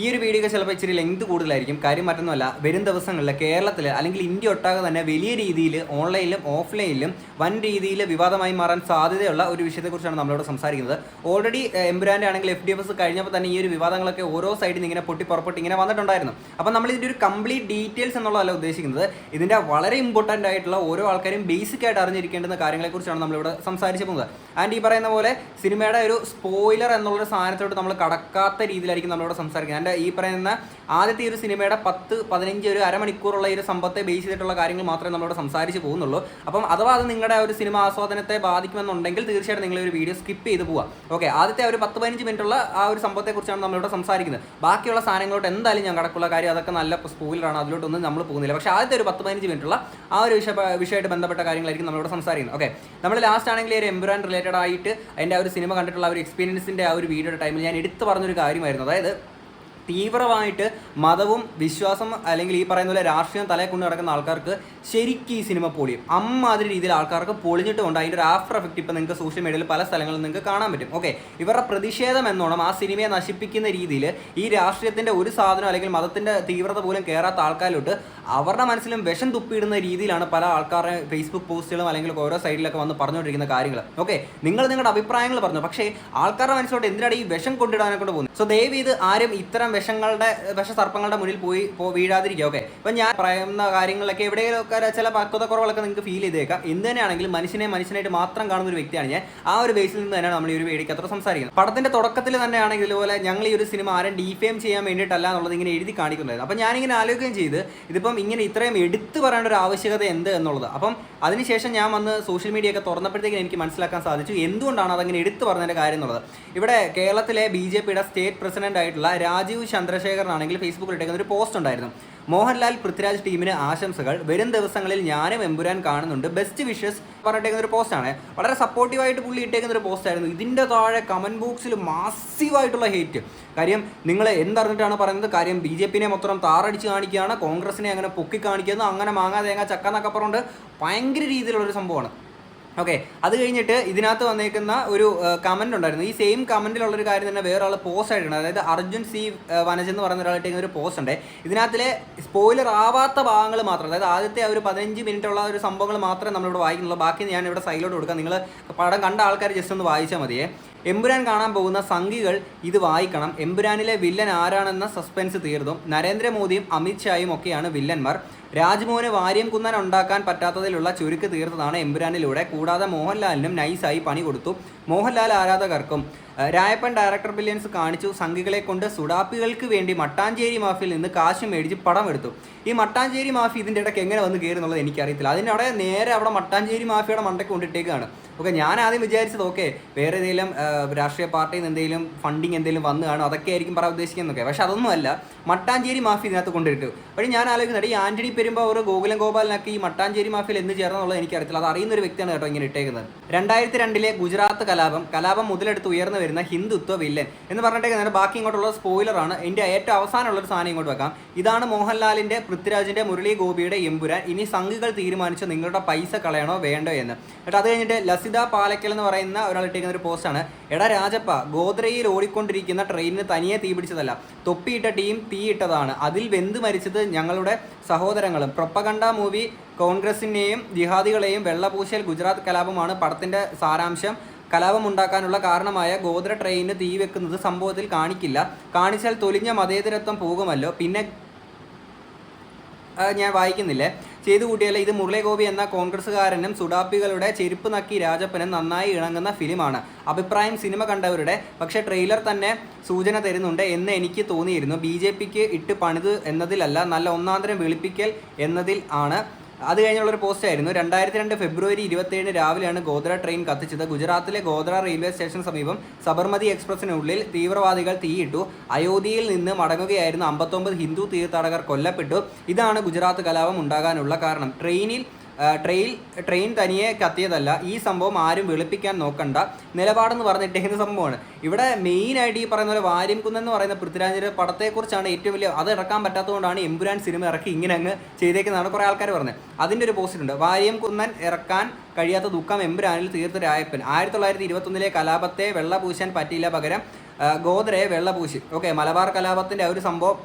ഈ ഒരു വീഡിയോ ചിലപ്പോൾ ഇച്ചിരി ലെങ്ത് കൂടുതലായിരിക്കും. കാര്യം മറ്റൊന്നുമല്ല വരും ദിവസങ്ങളിൽ കേരളത്തിൽ അല്ലെങ്കിൽ ഇന്ത്യ ഒട്ടാകെ തന്നെ വലിയ രീതിയിൽ ഓൺലൈനിലും ഓഫ്ലൈനിലും വൻ രീതിയിൽ വിവാദമായി മാറാൻ സാധ്യതയുള്ള ഒരു വിഷയത്തെക്കുറിച്ചാണ് നമ്മളോട് സംസാരിക്കുന്നത്. ഓൾറെഡി എംബുരാന്റെ ആണെങ്കിൽ എഫ് ഡി എഫ് എസ് കഴിഞ്ഞപ്പോൾ തന്നെ ഈ ഒരു വിവാദങ്ങളൊക്കെ ഓരോ സൈഡിൽ നിന്ന് ഇങ്ങനെ പൊട്ടി പുറപ്പെട്ട് ഇങ്ങനെ വന്നിട്ടുണ്ടായിരുന്നു. അപ്പം നമ്മൾ ഇതിന്റെ ഒരു കംപ്ലീറ്റ് ഡീറ്റെയിൽസ് എന്നുള്ളതല്ല ഉദ്ദേശിക്കുന്നത്. ഇതിന്റെ വളരെ ഇമ്പോർട്ടന്റ് ആയിട്ടുള്ള ഓരോ ആൾക്കാരും ബേസിക് ആയിട്ട് അറിഞ്ഞിരിക്കേണ്ടുന്ന കാര്യങ്ങളെക്കുറിച്ചാണ് നമ്മളിവിടെ സംസാരിച്ചു പോകുന്നത്. ആൻഡ് ഈ പറയുന്ന പോലെ സിനിമയുടെ ഒരു സ്പോയിലർ എന്നുള്ളൊരു സാധനത്തോട് നമ്മൾ കടക്കാത്ത രീതിയിലായിരിക്കും നമ്മളിവിടെ സംസാരിക്കുന്നത്. എന്റെ ഈ പറയുന്ന ആദ്യത്തെ ഈ ഒരു സിനിമയുടെ പത്ത് പതിനഞ്ച് ഒരു അരമണിക്കൂറുള്ള ഈ ഒരു സംഭവത്തെ ബേസ് ചെയ്തിട്ടുള്ള കാര്യങ്ങൾ മാത്രമേ നമ്മളോട് സംസാരിച്ച് പോകുന്നുള്ളൂ. അപ്പം അഥവാ അത് നിങ്ങളുടെ ഒരു സിനിമ ആസ്വാദനത്തെ ബാധിക്കുമെന്നുണ്ടെങ്കിൽ തീർച്ചയായിട്ടും നിങ്ങൾ ഒരു വീഡിയോ സ്കിപ്പ് ചെയ്ത് പോവാം ഓക്കെ ആദ്യത്തെ ഒരു പത്ത് പതിനഞ്ച് മിനിറ്റുള്ള ആ ഒരു സംഭവത്തെക്കുറിച്ചാണ് നമ്മളിവിടെ സംസാരിക്കുന്നത്. ബാക്കിയുള്ള സാധനങ്ങളോട്ട് എന്തായാലും ഞാൻ കടക്കുള്ള കാര്യം അതൊക്കെ നല്ല സ്പോയിലറാണ് അതിലോട്ടൊന്നും നമ്മൾ പോകുന്നില്ല. പക്ഷേ ആദ്യത്തെ ഒരു പത്ത് പതിനഞ്ച് മിനിറ്റുള്ള ആ ഒരു വിഷയ വിഷയമായിട്ട് ബന്ധപ്പെട്ട കാര്യങ്ങളായിരിക്കും നമ്മളിവിടെ സംസാരിക്കുന്നത്. ഓക്കെ നമ്മൾ ലാസ്റ്റ് ആണെങ്കിൽ ഒരു എംബുരാൻ റിലേറ്റഡ് ആയിട്ട് അതിന്റെ ആ ഒരു സിനിമ കണ്ടിട്ടുള്ള ഒരു എക്സ്പീരിയൻസിന്റെ ആ ഒരു വീഡിയോയുടെ ടൈമിൽ ഞാൻ എടുത്തു പറഞ്ഞൊരു കാര്യമായിരുന്നു. അതായത് തീവ്രമായിട്ട് മതവും വിശ്വാസം അല്ലെങ്കിൽ ഈ പറയുന്ന പോലെ രാഷ്ട്രീയം തലയെ കൊണ്ട് നടക്കുന്ന ആൾക്കാർക്ക് ശരിക്കും ഈ സിനിമ പൊളിയും. അമ്മാതിരി രീതിയിൽ ആൾക്കാർക്ക് പൊളിഞ്ഞിട്ടുണ്ട് അതിന്റെ ഒരു ആഫ്റ്റർ എഫക്റ്റ് ഇപ്പോൾ നിങ്ങൾക്ക് സോഷ്യൽ മീഡിയയിൽ പല സ്ഥലങ്ങളിൽ നിങ്ങൾക്ക് കാണാൻ പറ്റും. ഓക്കെ ഇവരുടെ പ്രതിഷേധം എന്നോണം ആ സിനിമയെ നശിപ്പിക്കുന്ന രീതിയിൽ ഈ രാഷ്ട്രീയത്തിന്റെ ഒരു സാധനം അല്ലെങ്കിൽ മതത്തിന്റെ തീവ്രത പോലും കയറാത്ത ആൾക്കാരിലോട്ട് അവരുടെ മനസ്സിലും വിഷം തുപ്പിയിടുന്ന രീതിയിലാണ് പല ആൾക്കാരുടെ ഫേസ്ബുക്ക് പോസ്റ്റുകളും അല്ലെങ്കിൽ ഓരോ സൈഡിലൊക്കെ വന്ന് പറഞ്ഞുകൊണ്ടിരിക്കുന്ന കാര്യങ്ങൾ. ഓക്കെ നിങ്ങൾ നിങ്ങളുടെ അഭിപ്രായങ്ങൾ പറഞ്ഞു. പക്ഷേ ആൾക്കാരുടെ മനസ്സിലോട്ട് എന്തിനാണ് ഈ വിഷം കൊണ്ടിടാനെ കൊണ്ട് പോകുന്നത്? സോ ദയവ് ഇത് ആരും ഇത്തരം വിഷങ്ങളുടെ വിഷസർപ്പങ്ങളുടെ മുന്നിൽ പോയി പോ വീഴാതിരിക്കുക. ഓക്കെ അപ്പൊ ഞാൻ പറയുന്ന കാര്യങ്ങളിലൊക്കെ എവിടെയൊക്കെ ചില പക്വത കുറവുകളൊക്കെ നിങ്ങൾക്ക് ഫീൽ ചെയ്തേക്കാം. എന്ത് തന്നെയാണെങ്കിലും മനുഷ്യനെ മനുഷ്യനായിട്ട് മാത്രം കാണുന്ന ഒരു വ്യക്തിയാണ് ഞാൻ. ആ ഒരു ബേസിൽ നിന്ന് തന്നെയാണ് നമ്മൾ ഈ ഒരു വേടിക്ക് അത്ര സംസാരിക്കുന്നത്. പടത്തിന്റെ തുടക്കത്തിൽ തന്നെയാണെങ്കിൽ ഇതുപോലെ ഞങ്ങൾ ഈ ഒരു സിനിമ ആരും ഡീഫെയിം ചെയ്യാൻ വേണ്ടിയിട്ടല്ല എന്നുള്ളത് ഇങ്ങനെ എഴുതി കാണിക്കുന്നുണ്ടായിരുന്നു. അപ്പം ഞാനിങ്ങനെ ആലോചിക്കുകയും ചെയ്ത് ഇതിപ്പം ഇങ്ങനെ ഇത്രയും എടുത്തു പറയേണ്ട ഒരു ആവശ്യകത എന്ത് എന്നുള്ളത്. അപ്പം അതിനുശേഷം ഞാൻ വന്ന് സോഷ്യൽ മീഡിയ ഒക്കെ തുറന്നപ്പോഴത്തേക്കും എനിക്ക് മനസ്സിലാക്കാൻ സാധിച്ചു എന്തുകൊണ്ടാണ് അതങ്ങനെ എടുത്തു പറഞ്ഞതിന്റെ കാര്യം എന്നുള്ളത്. ഇവിടെ കേരളത്തിലെ ബി ജെ പിയുടെ സ്റ്റേറ്റ് പ്രസിഡന്റ് ആയിട്ടുള്ള രാജീവ് ചന്ദ്രശേഖരനാണെങ്കിൽ ഫേസ്ബുക്കിൽ ഇട്ടേക്കുന്ന ഒരു പോസ്റ്റ് ഉണ്ടായിരുന്നു. മോഹൻലാൽ പൃഥ്വിരാജ് ടീമിന് ആശംസകൾ. വരും ദിവസങ്ങളിൽ ഞാനും എമ്പുരാൻ കാണുന്നുണ്ട്. ബെസ്റ്റ് വിഷസ് പറഞ്ഞിട്ടേക്കുന്ന ഒരു പോസ്റ്റാണ് വളരെ സപ്പോർട്ടീവായിട്ട് പുള്ളി ഇട്ടേക്കുന്ന ഒരു പോസ്റ്റ് ആയിരുന്നു. ഇതിന്റെ താഴെ കമന്റ് ബോക്സിൽ മാസീവായിട്ടുള്ള ഹേറ്റ് കാര്യം നിങ്ങൾ എന്തറിഞ്ഞിട്ടാണ് പറയുന്നത്? കാര്യം ബി ജെ പിനെ മൊത്തം താറടിച്ച് കാണിക്കുകയാണ് കോൺഗ്രസിനെ അങ്ങനെ പൊക്കി കാണിക്കുന്നു അങ്ങനെ മാങ്ങാ തേങ്ങ ചക്ക എന്നൊക്കെ പറഞ്ഞുകൊണ്ട് ഭയങ്കര രീതിയിലുള്ള ഒരു സംഭവമാണ്. ഓക്കെ അത് കഴിഞ്ഞിട്ട് ഇതിനകത്ത് വന്നേക്കുന്ന ഒരു കമന്റ് ഉണ്ടായിരുന്നു. ഈ സെയിം കമന്റിലുള്ള ഒരു കാര്യം തന്നെ വേറെ ആൾ പോസ്റ്റ് ആയിട്ടുണ്ട്. അതായത് അർജുൻ സി വനജ് എന്ന് പറയുന്ന ഒരാളിട്ടേക്കുന്ന ഒരു പോസ്റ്റ് ഉണ്ട്. ഇതിനകത്തിലെ സ്പോയിലർ ആവാത്ത ഭാഗങ്ങൾ മാത്രം അതായത് ആദ്യത്തെ ആ ഒരു പതിനഞ്ച് മിനിറ്റ് ഉള്ള ഒരു സംഭവങ്ങൾ മാത്രമേ നമ്മളിവിടെ വായിക്കുന്നുള്ളൂ. ബാക്കി ഞാൻ ഇവിടെ സൈഡിലോട്ട് കൊടുക്കാം. നിങ്ങൾ പടം കണ്ട ആൾക്കാർ ജസ്റ്റ് ഒന്ന് വായിച്ചാൽ മതിയേ. എമ്പുരാൻ കാണാൻ പോകുന്ന സംഘികൾ ഇത് വായിക്കണം. എമ്പുരാനിലെ വില്ലൻ ആരാണെന്ന സസ്പെൻസ് തീർന്നും. നരേന്ദ്രമോദിയും അമിത്ഷായും ഒക്കെയാണ് വില്ലന്മാർ. രാജ്മോഹന് വാര്യം കുന്നൻ ഉണ്ടാക്കാൻ പറ്റാത്തതിലുള്ള ചുരുക്ക് തീർത്തതാണ് എമ്പുരാനിലൂടെ. കൂടാതെ മോഹൻലാലിനും നൈസായി പണി കൊടുത്തു. മോഹൻലാൽ ആരാധകർക്കും രായപ്പൻ ഡയറക്ടർ ബില്യൻസ് കാണിച്ചു സംഘികളെ കൊണ്ട് സുഡാപ്പികൾക്ക് വേണ്ടി മട്ടാഞ്ചേരി മാഫിയിൽ നിന്ന് കാശ് മേടിച്ച് പടം എടുത്തു ഈ മട്ടാഞ്ചേരി മാഫി ഇതിന്റെ ഇടയ്ക്ക് എങ്ങനെ വന്ന് കയറി എന്നുള്ളത് എനിക്കറിയത്തില്ല. അതിന്റെ അവിടെ നേരെ അവിടെ മട്ടാഞ്ചേരി മാഫിയുടെ മണ്ടയ്ക്ക് കൊണ്ടിട്ടേക്കാണ്. ഓക്കെ ഞാൻ ആദ്യം വിചാരിച്ചത് ഓക്കെ വേറെ ഏതെങ്കിലും രാഷ്ട്രീയ പാർട്ടിയിൽ നിന്ന് എന്തെങ്കിലും ഫണ്ടിങ് എന്തെങ്കിലും വന്നു കാണും അതൊക്കെ ആയിരിക്കും പറയാൻ ഉദ്ദേശിക്കുന്നതൊക്കെ. പക്ഷെ അതൊന്നുമല്ല മട്ടാഞ്ചേരി മാഫി ഇതിനകത്ത് കൊണ്ടിട്ടു. പക്ഷേ ഞാൻ ആലോചിക്കുന്നുണ്ട് ഈ ആന്റണി പെരുമ്പാവൂർ ഗോകുലം ഗോപാലിനൊക്കെ ഈ മട്ടാഞ്ചേരി മാഫിയിൽ എന്ന് ചേർന്നുള്ളത് എനിക്കറിയത്തില്ല. അത് അറിയുന്ന ഒരു വ്യക്തിയാണ് കേട്ടോ ഇങ്ങനെ ഇട്ടേക്കുന്നത്. രണ്ടായിരത്തി രണ്ടിലെ ഗുജറാത്ത് കലാപം കലാപം മുതലെടുത്ത് ഉയർന്നു വരുന്ന ഹിന്ദുത്വ വില്ലൻ എന്ന് പറഞ്ഞിട്ടേക്കുന്നത് ബാക്കി ഇങ്ങോട്ടുള്ള സ്പോയിലറാണ് എന്റെ ഏറ്റവും അവസാനമുള്ള ഒരു സാധനം ഇങ്ങോട്ട് വെക്കാം. ഇതാണ് മോഹൻലാലിന്റെ പൃഥ്വിരാജിന്റെ മുരളി ഗോപിയുടെ എമ്പുരാൻ. ഇനി സംഘികൾ തീരുമാനിച്ച് നിങ്ങളുടെ പൈസ കളയണോ വേണ്ടോ എന്ന്. എന്നിട്ട് അത് കഴിഞ്ഞിട്ട് ലസിത പാലക്കൽ എന്ന് പറയുന്ന ഒരാൾ ഇട്ടിരിക്കുന്ന ഒരു പോസ്റ്റാണ് എടാ രാജപ്പ ഗോദ്രയിൽ ഓടിക്കൊണ്ടിരിക്കുന്ന ട്രെയിനിന് തനിയെ തീ പിടിച്ചതല്ല. തൊപ്പിയിട്ട ടീം തീയിട്ടതാണ് അതിൽ വെന്ത് മരിച്ചത് ഞങ്ങളുടെ സഹോദരങ്ങളും. പ്രൊപ്പകണ്ട മൂവി കോൺഗ്രസിനെയും ജിഹാദികളെയും വെള്ളപൂശൽ ഗുജറാത്ത് കലാപമാണ് പടത്തിന്റെ സാരാംശം. കലാപം ഉണ്ടാക്കാനുള്ള കാരണമായ ഗോത്ര ട്രെയിനിന് തീ വെക്കുന്നത് സംഭവത്തിൽ കാണിക്കില്ല. കാണിച്ചാൽ തൊലിഞ്ഞ മതേതരത്വം പോകുമല്ലോ. പിന്നെ ഞാൻ വായിക്കുന്നില്ലേ? ചെയ്തു കൂട്ടിയാൽ ഇത് മുരളീഗോപി എന്ന കോൺഗ്രസ്സുകാരനും സുഡാപ്പികളുടെ ചെരുപ്പ് നക്കി രാജപ്പനും നന്നായി ഇണങ്ങുന്ന ഫിലിമാണ്. അഭിപ്രായം സിനിമ കണ്ടവരുടെ പക്ഷേ ട്രെയിലർ തന്നെ സൂചന തരുന്നുണ്ട് എന്ന് എനിക്ക് തോന്നിയിരുന്നു. ബി ജെ പിക്ക് ഇട്ട് പണിത് എന്നതിലല്ല നല്ല ഒന്നാന്തരം വെളുപ്പിക്കൽ എന്നതിൽ ആണ് അത് കഴിഞ്ഞുള്ളൊരു പോസ്റ്റ് ആയിരുന്നു. രണ്ടായിരത്തി രണ്ട് ഫെബ്രുവരി ഇരുപത്തിയേഴിന് രാവിലെയാണ് ഗോദ്ര ട്രെയിൻ കത്തിച്ചത്. ഗുജറാത്തിലെ ഗോദ്ര റെയിൽവേ സ്റ്റേഷൻ സമീപം സബർമതി എക്സ്പ്രസിനുള്ളിൽ തീവ്രവാദികൾ തീയിട്ടു. അയോധ്യയിൽ നിന്ന് മടങ്ങുകയായിരുന്ന അമ്പത്തൊമ്പത് ഹിന്ദു തീർത്ഥാടകർ കൊല്ലപ്പെട്ടു. ഇതാണ് ഗുജറാത്ത് കലാപം ഉണ്ടാകാനുള്ള കാരണം. ട്രെയിനിൽ ആ, ട്രെയിൻ തനിയെ കത്തിയതല്ല. ഈ സംഭവം ആരും വെളുപ്പിക്കാൻ നോക്കണ്ട. നിലപാടെന്ന് പറഞ്ഞിട്ടേക്കുന്ന സംഭവമാണ്. ഇവിടെ മെയിനായിട്ട് ഈ പറയുന്ന പോലെ വാര്യം കുന്നെന്ന് പറയുന്ന പൃഥ്വിരാജിന്റെ പടത്തെക്കുറിച്ചാണ് ഏറ്റവും വലിയ അത് ഇറക്കാൻ പറ്റാത്തതുകൊണ്ടാണ് എമ്പുരാൻ സിനിമ ഇറക്കി ഇങ്ങനെ അങ്ങ് ചെയ്തേക്കുന്നതാണ് കുറേ ആൾക്കാർ പറഞ്ഞത്. അതിന്റെ ഒരു പോസ്റ്റ് ഉണ്ട് വാര്യം കുന്നൻ ഇറക്കാൻ കഴിയാത്ത ദുഃഖം എമ്പുരാനിൽ തീർത്ത രായപ്പൻ ആയിരത്തി തൊള്ളായിരത്തി ഇരുപത്തൊന്നിലെ കലാപത്തെ വെള്ളപൂശാൻ പറ്റിയില്ല പകരം ഗോദ്രയെ വെള്ളപൂശി. ഓക്കെ മലബാർ കലാപത്തിന്റെ ആ ഒരു സംഭവം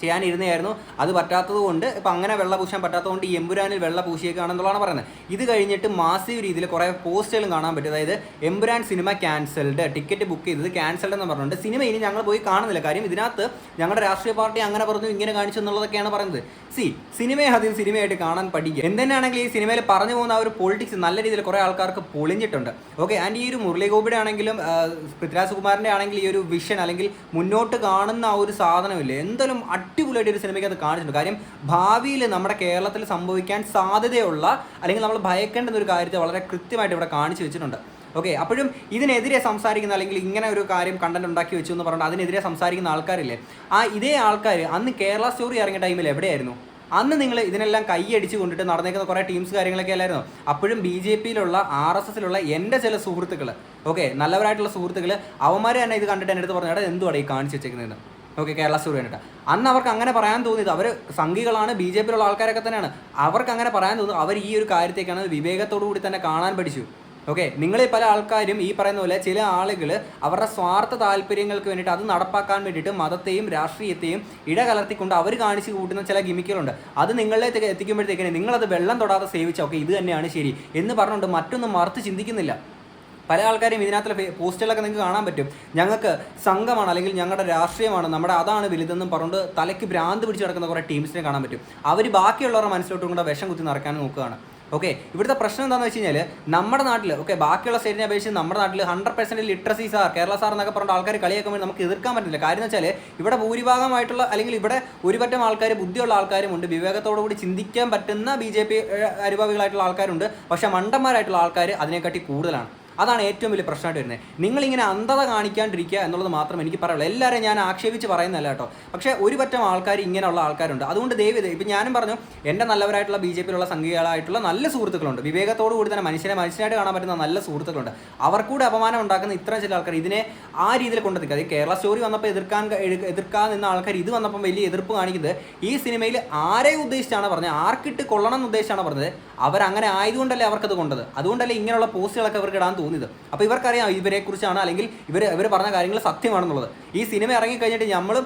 ചെയ്യാനിരുന്നതായിരുന്നു. അത് പറ്റാത്തത് കൊണ്ട് ഇപ്പം അങ്ങനെ വെള്ള പൂശാൻ പറ്റാത്തത് കൊണ്ട് ഈ എമ്പുരാനിൽ വെള്ള പൂശിയേക്കാണെന്നുള്ളതാണ് പറയുന്നത്. ഇത് കഴിഞ്ഞിട്ട് മാസീവ് രീതിയിൽ കുറേ പോസ്റ്റുകളും കാണാൻ പറ്റും. അതായത് Empuraan cinema cancelled ticket book ചെയ്തത് ക്യാൻസൽഡ് എന്ന് പറഞ്ഞിട്ടുണ്ട് സിനിമ ഇനി ഞങ്ങൾ പോയി കാണുന്നില്ല. കാര്യം ഇതിനകത്ത് ഞങ്ങളുടെ രാഷ്ട്രീയ പാർട്ടി അങ്ങനെ പറഞ്ഞു ഇങ്ങനെ കാണിച്ചു എന്നുള്ളതൊക്കെയാണ് പറയുന്നത്. സി സിനിമയെ ആദ്യം സിനിമയായിട്ട് കാണാൻ പഠിക്കുക. എന്തെന്നാണെങ്കിൽ ഈ സിനിമയിൽ പറഞ്ഞു പോകുന്ന ആ ഒരു പൊളിറ്റിക്സ് നല്ല രീതിയിൽ കുറേ ആൾക്കാർക്ക് പൊളിഞ്ഞിട്ടുണ്ട്. ഓക്കെ ആൻഡ് ഈ ഒരു മുരളി ഗോപിയുടെ ആണെങ്കിലും പൃഥ്വിരാജ് കുമാറിന്റെ ആണെങ്കിൽ ഈ ഒരു വിഷൻ അല്ലെങ്കിൽ മുന്നോട്ട് കാണുന്ന ആ ഒരു സാധനമില്ലേ? എന്തായാലും അടിപൊളിയായിട്ട് ഒരു സിനിമയ്ക്ക് അത് കാണിച്ചിട്ടുണ്ട്. കാര്യം ഭാവിയിൽ നമ്മുടെ കേരളത്തിൽ സംഭവിക്കാൻ സാധ്യതയുള്ള അല്ലെങ്കിൽ നമ്മൾ ഭയക്കേണ്ടുന്ന ഒരു കാര്യത്തെ വളരെ കൃത്യമായിട്ട് ഇവിടെ കാണിച്ചു വെച്ചിട്ടുണ്ട്. ഓക്കെ അപ്പോഴും ഇതിനെതിരെ സംസാരിക്കുന്ന അല്ലെങ്കിൽ ഇങ്ങനെ ഒരു കാര്യം കണ്ടന്റ് ഉണ്ടാക്കി വെച്ചു എന്ന് പറഞ്ഞാൽ അതിനെതിരെ സംസാരിക്കുന്ന ആൾക്കാരില്ലേ? ആ ഇതേ ആൾക്കാർ അന്ന് കേരള സ്റ്റോറി ഇറങ്ങിയ ടൈമിൽ എവിടെയായിരുന്നു? അന്ന് നിങ്ങൾ ഇതിനെല്ലാം കൈയടിച്ച് കൊണ്ടിട്ട് നടന്നേക്കുന്ന കുറേ ടീംസ് കാര്യങ്ങളൊക്കെ അല്ലായിരുന്നു? അപ്പോഴും ബി ജെ പിയിലുള്ള ആർ എസ് എസിലുള്ള എന്റെ ചില സുഹൃത്തുക്കൾ ഓക്കെ നല്ലവരായിട്ടുള്ള സുഹൃത്തുക്കൾ അവന്മാർ തന്നെ ഇത് കണ്ടിട്ട് എന്റെ അടുത്ത് പറഞ്ഞു എടാ എന്തുവാണ് ഈ കാണിച്ചു വെച്ചേക്കുന്നത് ഓക്കെ കേരള സ്റ്റോറി അന്ന് അവർക്ക് അങ്ങനെ പറയാൻ തോന്നിയത് അവർ സംഘികളാണ് ബി ജെ പിയിലുള്ള ആൾക്കാരൊക്കെ തന്നെയാണ്. അവർക്ക് അങ്ങനെ പറയാൻ തോന്നുന്നു അവർ ഈ ഒരു കാര്യത്തേക്കാണ് വിവേകത്തോടു കൂടി തന്നെ കാണാൻ പഠിച്ചു. ഓക്കെ നിങ്ങളിൽ പല ആൾക്കാരും ഈ പറയുന്ന പോലെ ചില ആളുകൾ അവരുടെ സ്വാർത്ഥ താല്പര്യങ്ങൾക്ക് വേണ്ടിയിട്ട് അത് നടപ്പാക്കാൻ വേണ്ടിയിട്ട് മതത്തെയും രാഷ്ട്രീയത്തെയും ഇടകലർത്തിക്കൊണ്ട് അവർ കാണിച്ചു കൂട്ടുന്ന ചില ഗിമിക്കുകളുണ്ട്. അത് നിങ്ങളിലേക്ക് എത്തിക്കുമ്പോഴത്തേക്കിന് നിങ്ങളത് വെള്ളം തൊടാതെ സേവിച്ചോ. ഓക്കെ ഇത് തന്നെയാണ് ശരി എന്ന് പറഞ്ഞുകൊണ്ട് മറ്റൊന്നും മറുത്ത് ചിന്തിക്കുന്നില്ല. പല ആൾക്കാരും ഇതിനകത്തുള്ള പോസ്റ്റുകളൊക്കെ നിങ്ങൾക്ക് കാണാൻ പറ്റും. ഞങ്ങൾക്ക് സംഘമാണ് അല്ലെങ്കിൽ ഞങ്ങളുടെ രാഷ്ട്രീയമാണ്. നമ്മുടെ അതാണ് വലുതെന്നും പറഞ്ഞുകൊണ്ട് തലയ്ക്ക് ഭ്രാന്ത് പിടിച്ച് നടക്കുന്ന കുറേ ടീംസിനെ കാണാൻ പറ്റും. അവർ ബാക്കിയുള്ളവരുടെ മനസ്സിലോട്ടും കൂടെ വിഷം കുത്തി നിറക്കാൻ നോക്കുകയാണ്. ഓക്കെ ഇവിടുത്തെ പ്രശ്നം എന്താണെന്ന് വെച്ച് കഴിഞ്ഞാൽ നമ്മുടെ നാട്ടിൽ ഓക്കെ ബാക്കിയുള്ള സ്റ്റേറ്റിനെ അപേക്ഷിച്ച് നമ്മുടെ നാട്ടിൽ hundred percent literacy sir Kerala sir എന്നൊക്കെ പറഞ്ഞിട്ട് ആൾക്കാർ കളിയാക്കുമ്പോൾ നമുക്ക് എതിർക്കാൻ പറ്റില്ല. കാര്യം എന്ന് വെച്ചാൽ ഇവിടെ ഭൂരിഭാഗമായിട്ടുള്ള അല്ലെങ്കിൽ ഇവിടെ ഒരുപറ്റം ആൾക്കാർ ബുദ്ധിയുള്ള ആൾക്കാരുമുണ്ട് വിവേകത്തോടു കൂടി ചിന്തിക്കാൻ പറ്റുന്ന ബി ജെ പി അനുഭാവികളായിട്ടുള്ള ആൾക്കാരുണ്ട്. പക്ഷേ മണ്ടന്മാരായിട്ടുള്ള ആൾക്കാർ അതിനെക്കാട്ടി കൂടുതലാണ്. അതാണ് ഏറ്റവും വലിയ പ്രശ്നമായിട്ട് വരുന്നത്. നിങ്ങളിങ്ങനെ അന്ധത കാണിക്കാണ്ടിരിക്കുക എന്നുള്ളത് മാത്രം എനിക്ക് പറയുള്ളൂ എല്ലാവരും ഞാൻ ആക്ഷേപിച്ച് പറയുന്നല്ല കേട്ടോ. പക്ഷേ ഒരു പറ്റം ആൾക്കാർ ഇങ്ങനെയുള്ള ആൾക്കാരുണ്ട്. അതുകൊണ്ട് ദൈവം ഇപ്പം ഞാനും പറഞ്ഞു എന്റെ നല്ലവരായിട്ടുള്ള ബി ജെ പിയിലുള്ള സംഘികളായിട്ടുള്ള നല്ല സുഹൃത്തുക്കളുണ്ട്. വിവേകത്തോടു കൂടി തന്നെ മനുഷ്യനെ മനുഷ്യനായിട്ട് കാണാൻ പറ്റുന്ന നല്ല സുഹൃത്തുക്കളുണ്ട്. അവർക്കൂടെ അപമാനം ഉണ്ടാക്കുന്ന ഇത്രയും ചില ആൾക്കാർ ഇതിനെ ആ രീതിയിൽ കൊണ്ടെത്തിക്കുക അതായത് കേരള സ്റ്റോറി വന്നപ്പോൾ എതിർക്കാൻ എതിർക്കാൻ നിന്ന ആൾക്കാർ ഇത് വന്നപ്പം വലിയ എതിർപ്പ് കാണിക്കുന്നത് ഈ സിനിമയിൽ ആരെ ഉദ്ദേശിച്ചാണ് പറഞ്ഞത്? ആർക്കിട്ട് കൊള്ളണം എന്ന് ഉദ്ദേശിച്ചാണ് പറഞ്ഞത്? അവരങ്ങനെ ആയതുകൊണ്ടല്ലേ അവർക്കത് കൊണ്ടത്? അതുകൊണ്ടല്ലേ ഇങ്ങനെയുള്ള പോസ്റ്റുകളൊക്കെ അവർക്ക് ഇടാൻ തോന്നിയത്. അപ്പോൾ ഇവർക്കറിയാം ഇവരെ കുറിച്ചാണ് അല്ലെങ്കിൽ ഇവർ ഇവർ പറഞ്ഞ കാര്യങ്ങൾ സത്യമാണെന്നുള്ളത്. ഈ സിനിമ ഇറങ്ങി കഴിഞ്ഞിട്ട് നമ്മൾ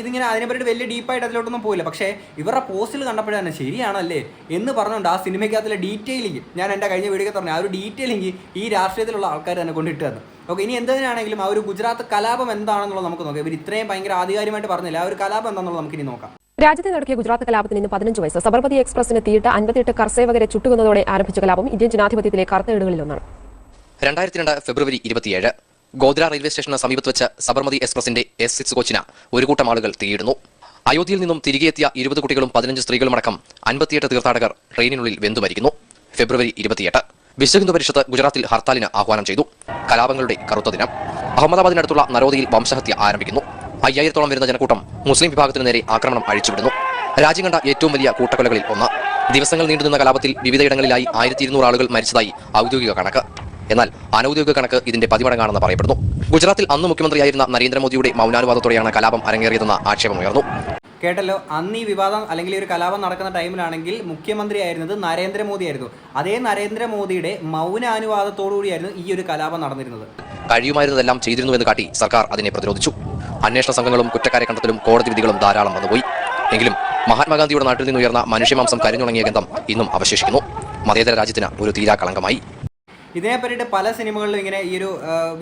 ഇതിങ്ങനെ അതിനെ പറ്റി വലിയ ഡീപ്പായിട്ട് അതിലോട്ടൊന്നും പോയില്ല. പക്ഷേ ഇവരുടെ പോസ്റ്റിൽ കണ്ടപ്പോഴാണ് ശരിയാണല്ലേ എന്ന് പറഞ്ഞുകൊണ്ട് ആ സിനിമയ്ക്കകത്തുള്ള ഡീറ്റെയിലിംഗ് ഞാൻ എന്റെ കഴിഞ്ഞ വീഡിയോ പറഞ്ഞു ആ ഒരു ഡീറ്റെയിലിംഗ് ഈ രാഷ്ട്രീയത്തിലുള്ള ആൾക്കാർ തന്നെ കൊണ്ടിട്ടായിരുന്നു ഓക്കെ ഇനി എന്തിനാണെങ്കിലും ആ ഒരു ഗുജറാത്ത് കലാപം എന്താണെന്നുള്ളത് നമുക്ക് നോക്കാം. ഇവർ ഇത്രയും ഭയങ്കര ആധികാരികമായിട്ട് പറഞ്ഞില്ല ആ ഒരു കലാപം എന്താണെന്നുള്ളത് നമുക്ക് ഇനി നോക്കാം. രാജ്യത്തെ നടക്കിയ ഗുജറാത്ത് കലാപത്തിന് ഇന്ന് പതിനഞ്ച് വയസ്സ്. സബർമതി എക്സ്പ്രസിന് തീയിട്ട് അൻപത്തിയെട്ട് കർസേവകരെ ചുട്ടുകൊന്നതോടെ ആരംഭിച്ച കലാപം ഇന്ത്യൻ ജനാധിപത്യത്തിലെ കറുത്തേടുകളിലൊന്നാണ് രണ്ടായിരത്തി രണ്ട് ഫെബ്രുവരി ഇരുപത്തിയേഴ് ഗോദ്ര റെയിൽവേ സ്റ്റേഷന് സമീപത്ത് വെച്ച സബർമതി എക്സ്പ്രസിന്റെ എസ് സിക്സ് കോച്ചിന് ഒരു കൂട്ടം ആളുകൾ തീയിടുന്നു അയോധ്യയിൽ നിന്നും തിരികെ എത്തിയ ഇരുപത് കുട്ടികളും പതിനഞ്ച് സ്ത്രീകളുമടക്കം അൻപത്തിയെട്ട് തീർത്ഥാടകർ ട്രെയിനിനുള്ളിൽ വെന്തു മരിക്കുന്നു. ഫെബ്രുവരി ഇരുപത്തിയെട്ട് വിശ്വഹിന്ദു പരിഷത്ത് ഗുജറാത്തിൽ ഹർത്താലിന് ആഹ്വാനം ചെയ്തു. കലാപങ്ങളുടെ കറുത്ത ദിനം. അഹമ്മദാബാദിനടുത്തുള്ള നരോദയിൽ വംശഹത്യ ആരംഭിക്കുന്നു. അയ്യായിരത്തോളം വരുന്ന ജനക്കൂട്ടം മുസ്ലിം വിഭാഗത്തിന് നേരെ ആക്രമണം അഴിച്ചുവിടുന്നു. രാജ്യം കണ്ട ഏറ്റവും വലിയ കൂട്ടക്കൊലകളിൽ ഒന്ന്. ദിവസങ്ങൾ നീണ്ടുനിന്ന കലാപത്തിൽ വിവിധയിടങ്ങളിലായി ആയിരത്തി ഇരുന്നൂറ് ആളുകൾ മരിച്ചതായി ഔദ്യോഗിക കണക്ക്. എന്നാൽ അനൌദ്യോഗിക കണക്ക് ഇതിന്റെ പതിമടങ്ങാണെന്ന് പറയപ്പെടുന്നു. ഗുജറാത്തിൽ അന്ന് മുഖ്യമന്ത്രിയായിരുന്ന നരേന്ദ്രമോദിയുടെ മൗനാനുവാദത്തോടെയാണ് കലാപം അരങ്ങേറിയതെന്ന ആക്ഷേപം ഉയർന്നു. കേട്ടല്ലോ അന്ന് ഈ വിവാദം അല്ലെങ്കിൽ ഒരു കലാപം നടക്കുന്ന ടൈമിലാണെങ്കിൽ മുഖ്യമന്ത്രി ആയിരുന്നത് നരേന്ദ്രമോദി ആയിരുന്നു അതേ നരേന്ദ്രമോദിയുടെ മൗനാനുവാദത്തോടുകൂടിയായിരുന്നു ഈ ഒരു കലാപം നടന്നിരുന്നത്. കഴിയുമായിരുന്നതെല്ലാം ചെയ്തിരുന്നു എന്ന് കാട്ടി സർക്കാർ അതിനെ പ്രതിരോധിച്ചു. അന്വേഷണ സംഘങ്ങളും കുറ്റക്കാരെ കണ്ടെത്തലും കോടതി വിധികളും ധാരാളം വന്നുപോയി. എങ്കിലും മഹാത്മാഗാന്ധിയുടെ നാട്ടിൽ നിന്നുയർന്ന മനുഷ്യമാംസം കരിഞ്ഞുണങ്ങിയ ഗന്ധം ഇന്നും അവശേഷിക്കുന്നു. മതേതര രാജ്യത്തിന് ഒരു തീരാ കളങ്കമായി. ഇതിനെ പറ്റിയിട്ട് പല സിനിമകളിലും ഇങ്ങനെ ഈ ഒരു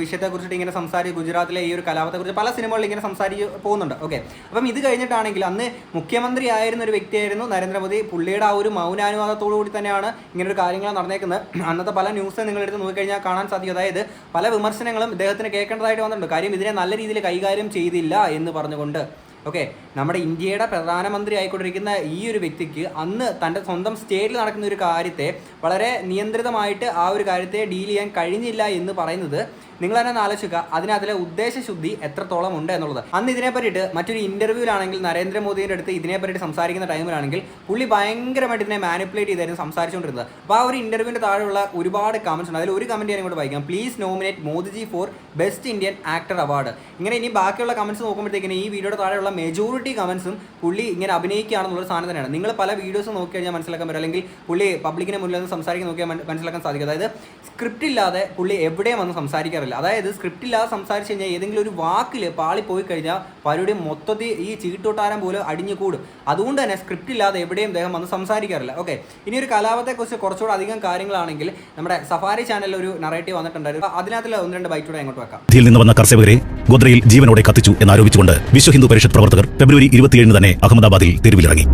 വിഷയത്തെ വിഷയത്തെക്കുറിച്ചിട്ട് ഇങ്ങനെ സംസാരിച്ച് ഗുജറാത്തിലെ ഈ ഒരു കലാപത്തെക്കുറിച്ച് പല സിനിമകളിൽ ഇങ്ങനെ സംസാരിച്ച് പോകുന്നുണ്ട്. ഓക്കെ. അപ്പം ഇത് കഴിഞ്ഞിട്ടാണെങ്കിൽ അന്ന് മുഖ്യമന്ത്രി ആയിരുന്ന ഒരു വ്യക്തിയായിരുന്നു നരേന്ദ്രമോദി. പുള്ളിയുടെ ആ ഒരു മൗനാനുവാദത്തോടു കൂടി തന്നെയാണ് ഇങ്ങനെ ഒരു കാര്യങ്ങൾ നടന്നേക്കുന്നത്. അന്നത്തെ പല ന്യൂസ് നിങ്ങളെടുത്ത് നോക്കിക്കഴിഞ്ഞാൽ കാണാൻ സാധിക്കും. അതായത് പല വിമർശനങ്ങളും ഇദ്ദേഹത്തിന് കേൾക്കേണ്ടതായിട്ട് വന്നിട്ടുണ്ട്. കാര്യം ഇതിനെ നല്ല രീതിയിൽ കൈകാര്യം ചെയ്തില്ല എന്ന് പറഞ്ഞുകൊണ്ട്. ഓക്കെ നമ്മുടെ ഇന്ത്യയുടെ പ്രധാനമന്ത്രി ആയിക്കൊണ്ടിരിക്കുന്ന ഈ ഒരു വ്യക്തിക്ക് അന്ന് തന്റെ സ്വന്തം സ്റ്റേറ്റിൽ നടക്കുന്ന ഒരു കാര്യത്തെ വളരെ നിയന്ത്രിതമായിട്ട് ആ ഒരു കാര്യത്തെ ഡീൽ ചെയ്യാൻ കഴിഞ്ഞില്ല എന്ന് പറയുന്നത് നിങ്ങൾ തന്നെ ആലോചിക്കുക ആലോചിക്കുക. അതിനകത്തിലെ ഉദ്ദേശശുദ്ധി എത്രത്തോളം ഉണ്ട് എന്നുള്ളത്. അന്ന് ഇതിനെ പറ്റിയിട്ട് മറ്റൊരു ഇന്റർവ്യൂവിലാണെങ്കിൽ നരേന്ദ്രമോദിയുടെ അടുത്ത് ഇതിനെ പറ്റിയിട്ട് സംസാരിക്കുന്ന ടൈമിലാണെങ്കിൽ പുള്ളി ഭയങ്കരമായിട്ട് ഇതിനെ മാനിപ്പുലേറ്റ് ചെയ്തായിരുന്നു സംസാരിച്ചുകൊണ്ടിരുന്നത്. അപ്പോൾ ആ ഒരു ഇന്റർവ്യൂവിന്റെ താഴെയുള്ള ഒരുപാട് കമൻസ് ഉണ്ട്. അതിൽ ഒരു കമന്റ് ഞാൻ ഇങ്ങോട്ട് വായിക്കാം. Please nominate Modiji for best Indian actor award ഇങ്ങനെ ഇനി ബാക്കിയുള്ള കമൻസ് നോക്കുമ്പോഴത്തേക്കിനും ഈ വീഡിയോയുടെ താഴെയുള്ള മെജോറിറ്റി കമൻസും പുള്ളി ഇങ്ങനെ അഭിനയിക്കുകയാണെന്നുള്ള സാധനം തന്നെയാണ്. നിങ്ങൾ പല വീഡിയോസ് നോക്കി കഴിഞ്ഞാൽ മനസ്സിലാക്കാൻ പറ്റും. അല്ലെങ്കിൽ പുള്ളി പബ്ലിക്കിന് മുന്നിൽ നിന്ന് സംസാരിക്കാൻ നോക്കിയാൽ മനസ്സിലാക്കാൻ സാധിക്കും. അതായത് സ്ക്രിപ്റ്റ് ഇല്ലാതെ പുള്ളി എവിടെയും വന്ന് സംസാരിക്കാറില്ല. പറഞ്ഞില്ല അതായത് സ്ക്രിപ്റ്റ് ഇല്ലാതെ സംസാരിച്ച് കഴിഞ്ഞാൽ ഏതെങ്കിലും ഒരു വാക്കിൽ പാളി പോയി കഴിഞ്ഞാൽ പലരുടെയും മൊത്തത്തിൽ ഈ ചീട്ടുകൊട്ടാരം പോലെ അടിഞ്ഞു കൂടും. അതുകൊണ്ട് തന്നെ സ്ക്രിപ്റ്റ് ഇല്ലാതെ എവിടെയും അദ്ദേഹം വന്ന് സംസാരിക്കാറില്ല. ഓക്കെ ഇനി ഒരു കലാപത്തെക്കുറിച്ച് കുറച്ചുകൂടെ അധികം കാര്യങ്ങളാണെങ്കിൽ നമ്മുടെ സഫാരി ചാനലിൽ ഒരു നറേറ്റീവ് വന്നിട്ടുണ്ടായിരുന്നു. അതിനകത്തുള്ള ഒന്ന് രണ്ട് ബൈറ്റൂടെ അങ്ങോട്ട് വെക്കാം. ഇതിൽ നിന്ന് വന്ന കർഷകരെ ഗോദ്രയിൽ ജീവനോടെ കത്തിച്ചു എന്നാരോപിച്ചുകൊണ്ട് വിശ്വ ഹിന്ദു പരിഷത്ത് പ്രവർത്തകർ ഫെബ്രുവരി ഇരുപത്തിയേഴിന് തന്നെ അഹമ്മദാബാദിൽ തെരുവിലിറങ്ങി.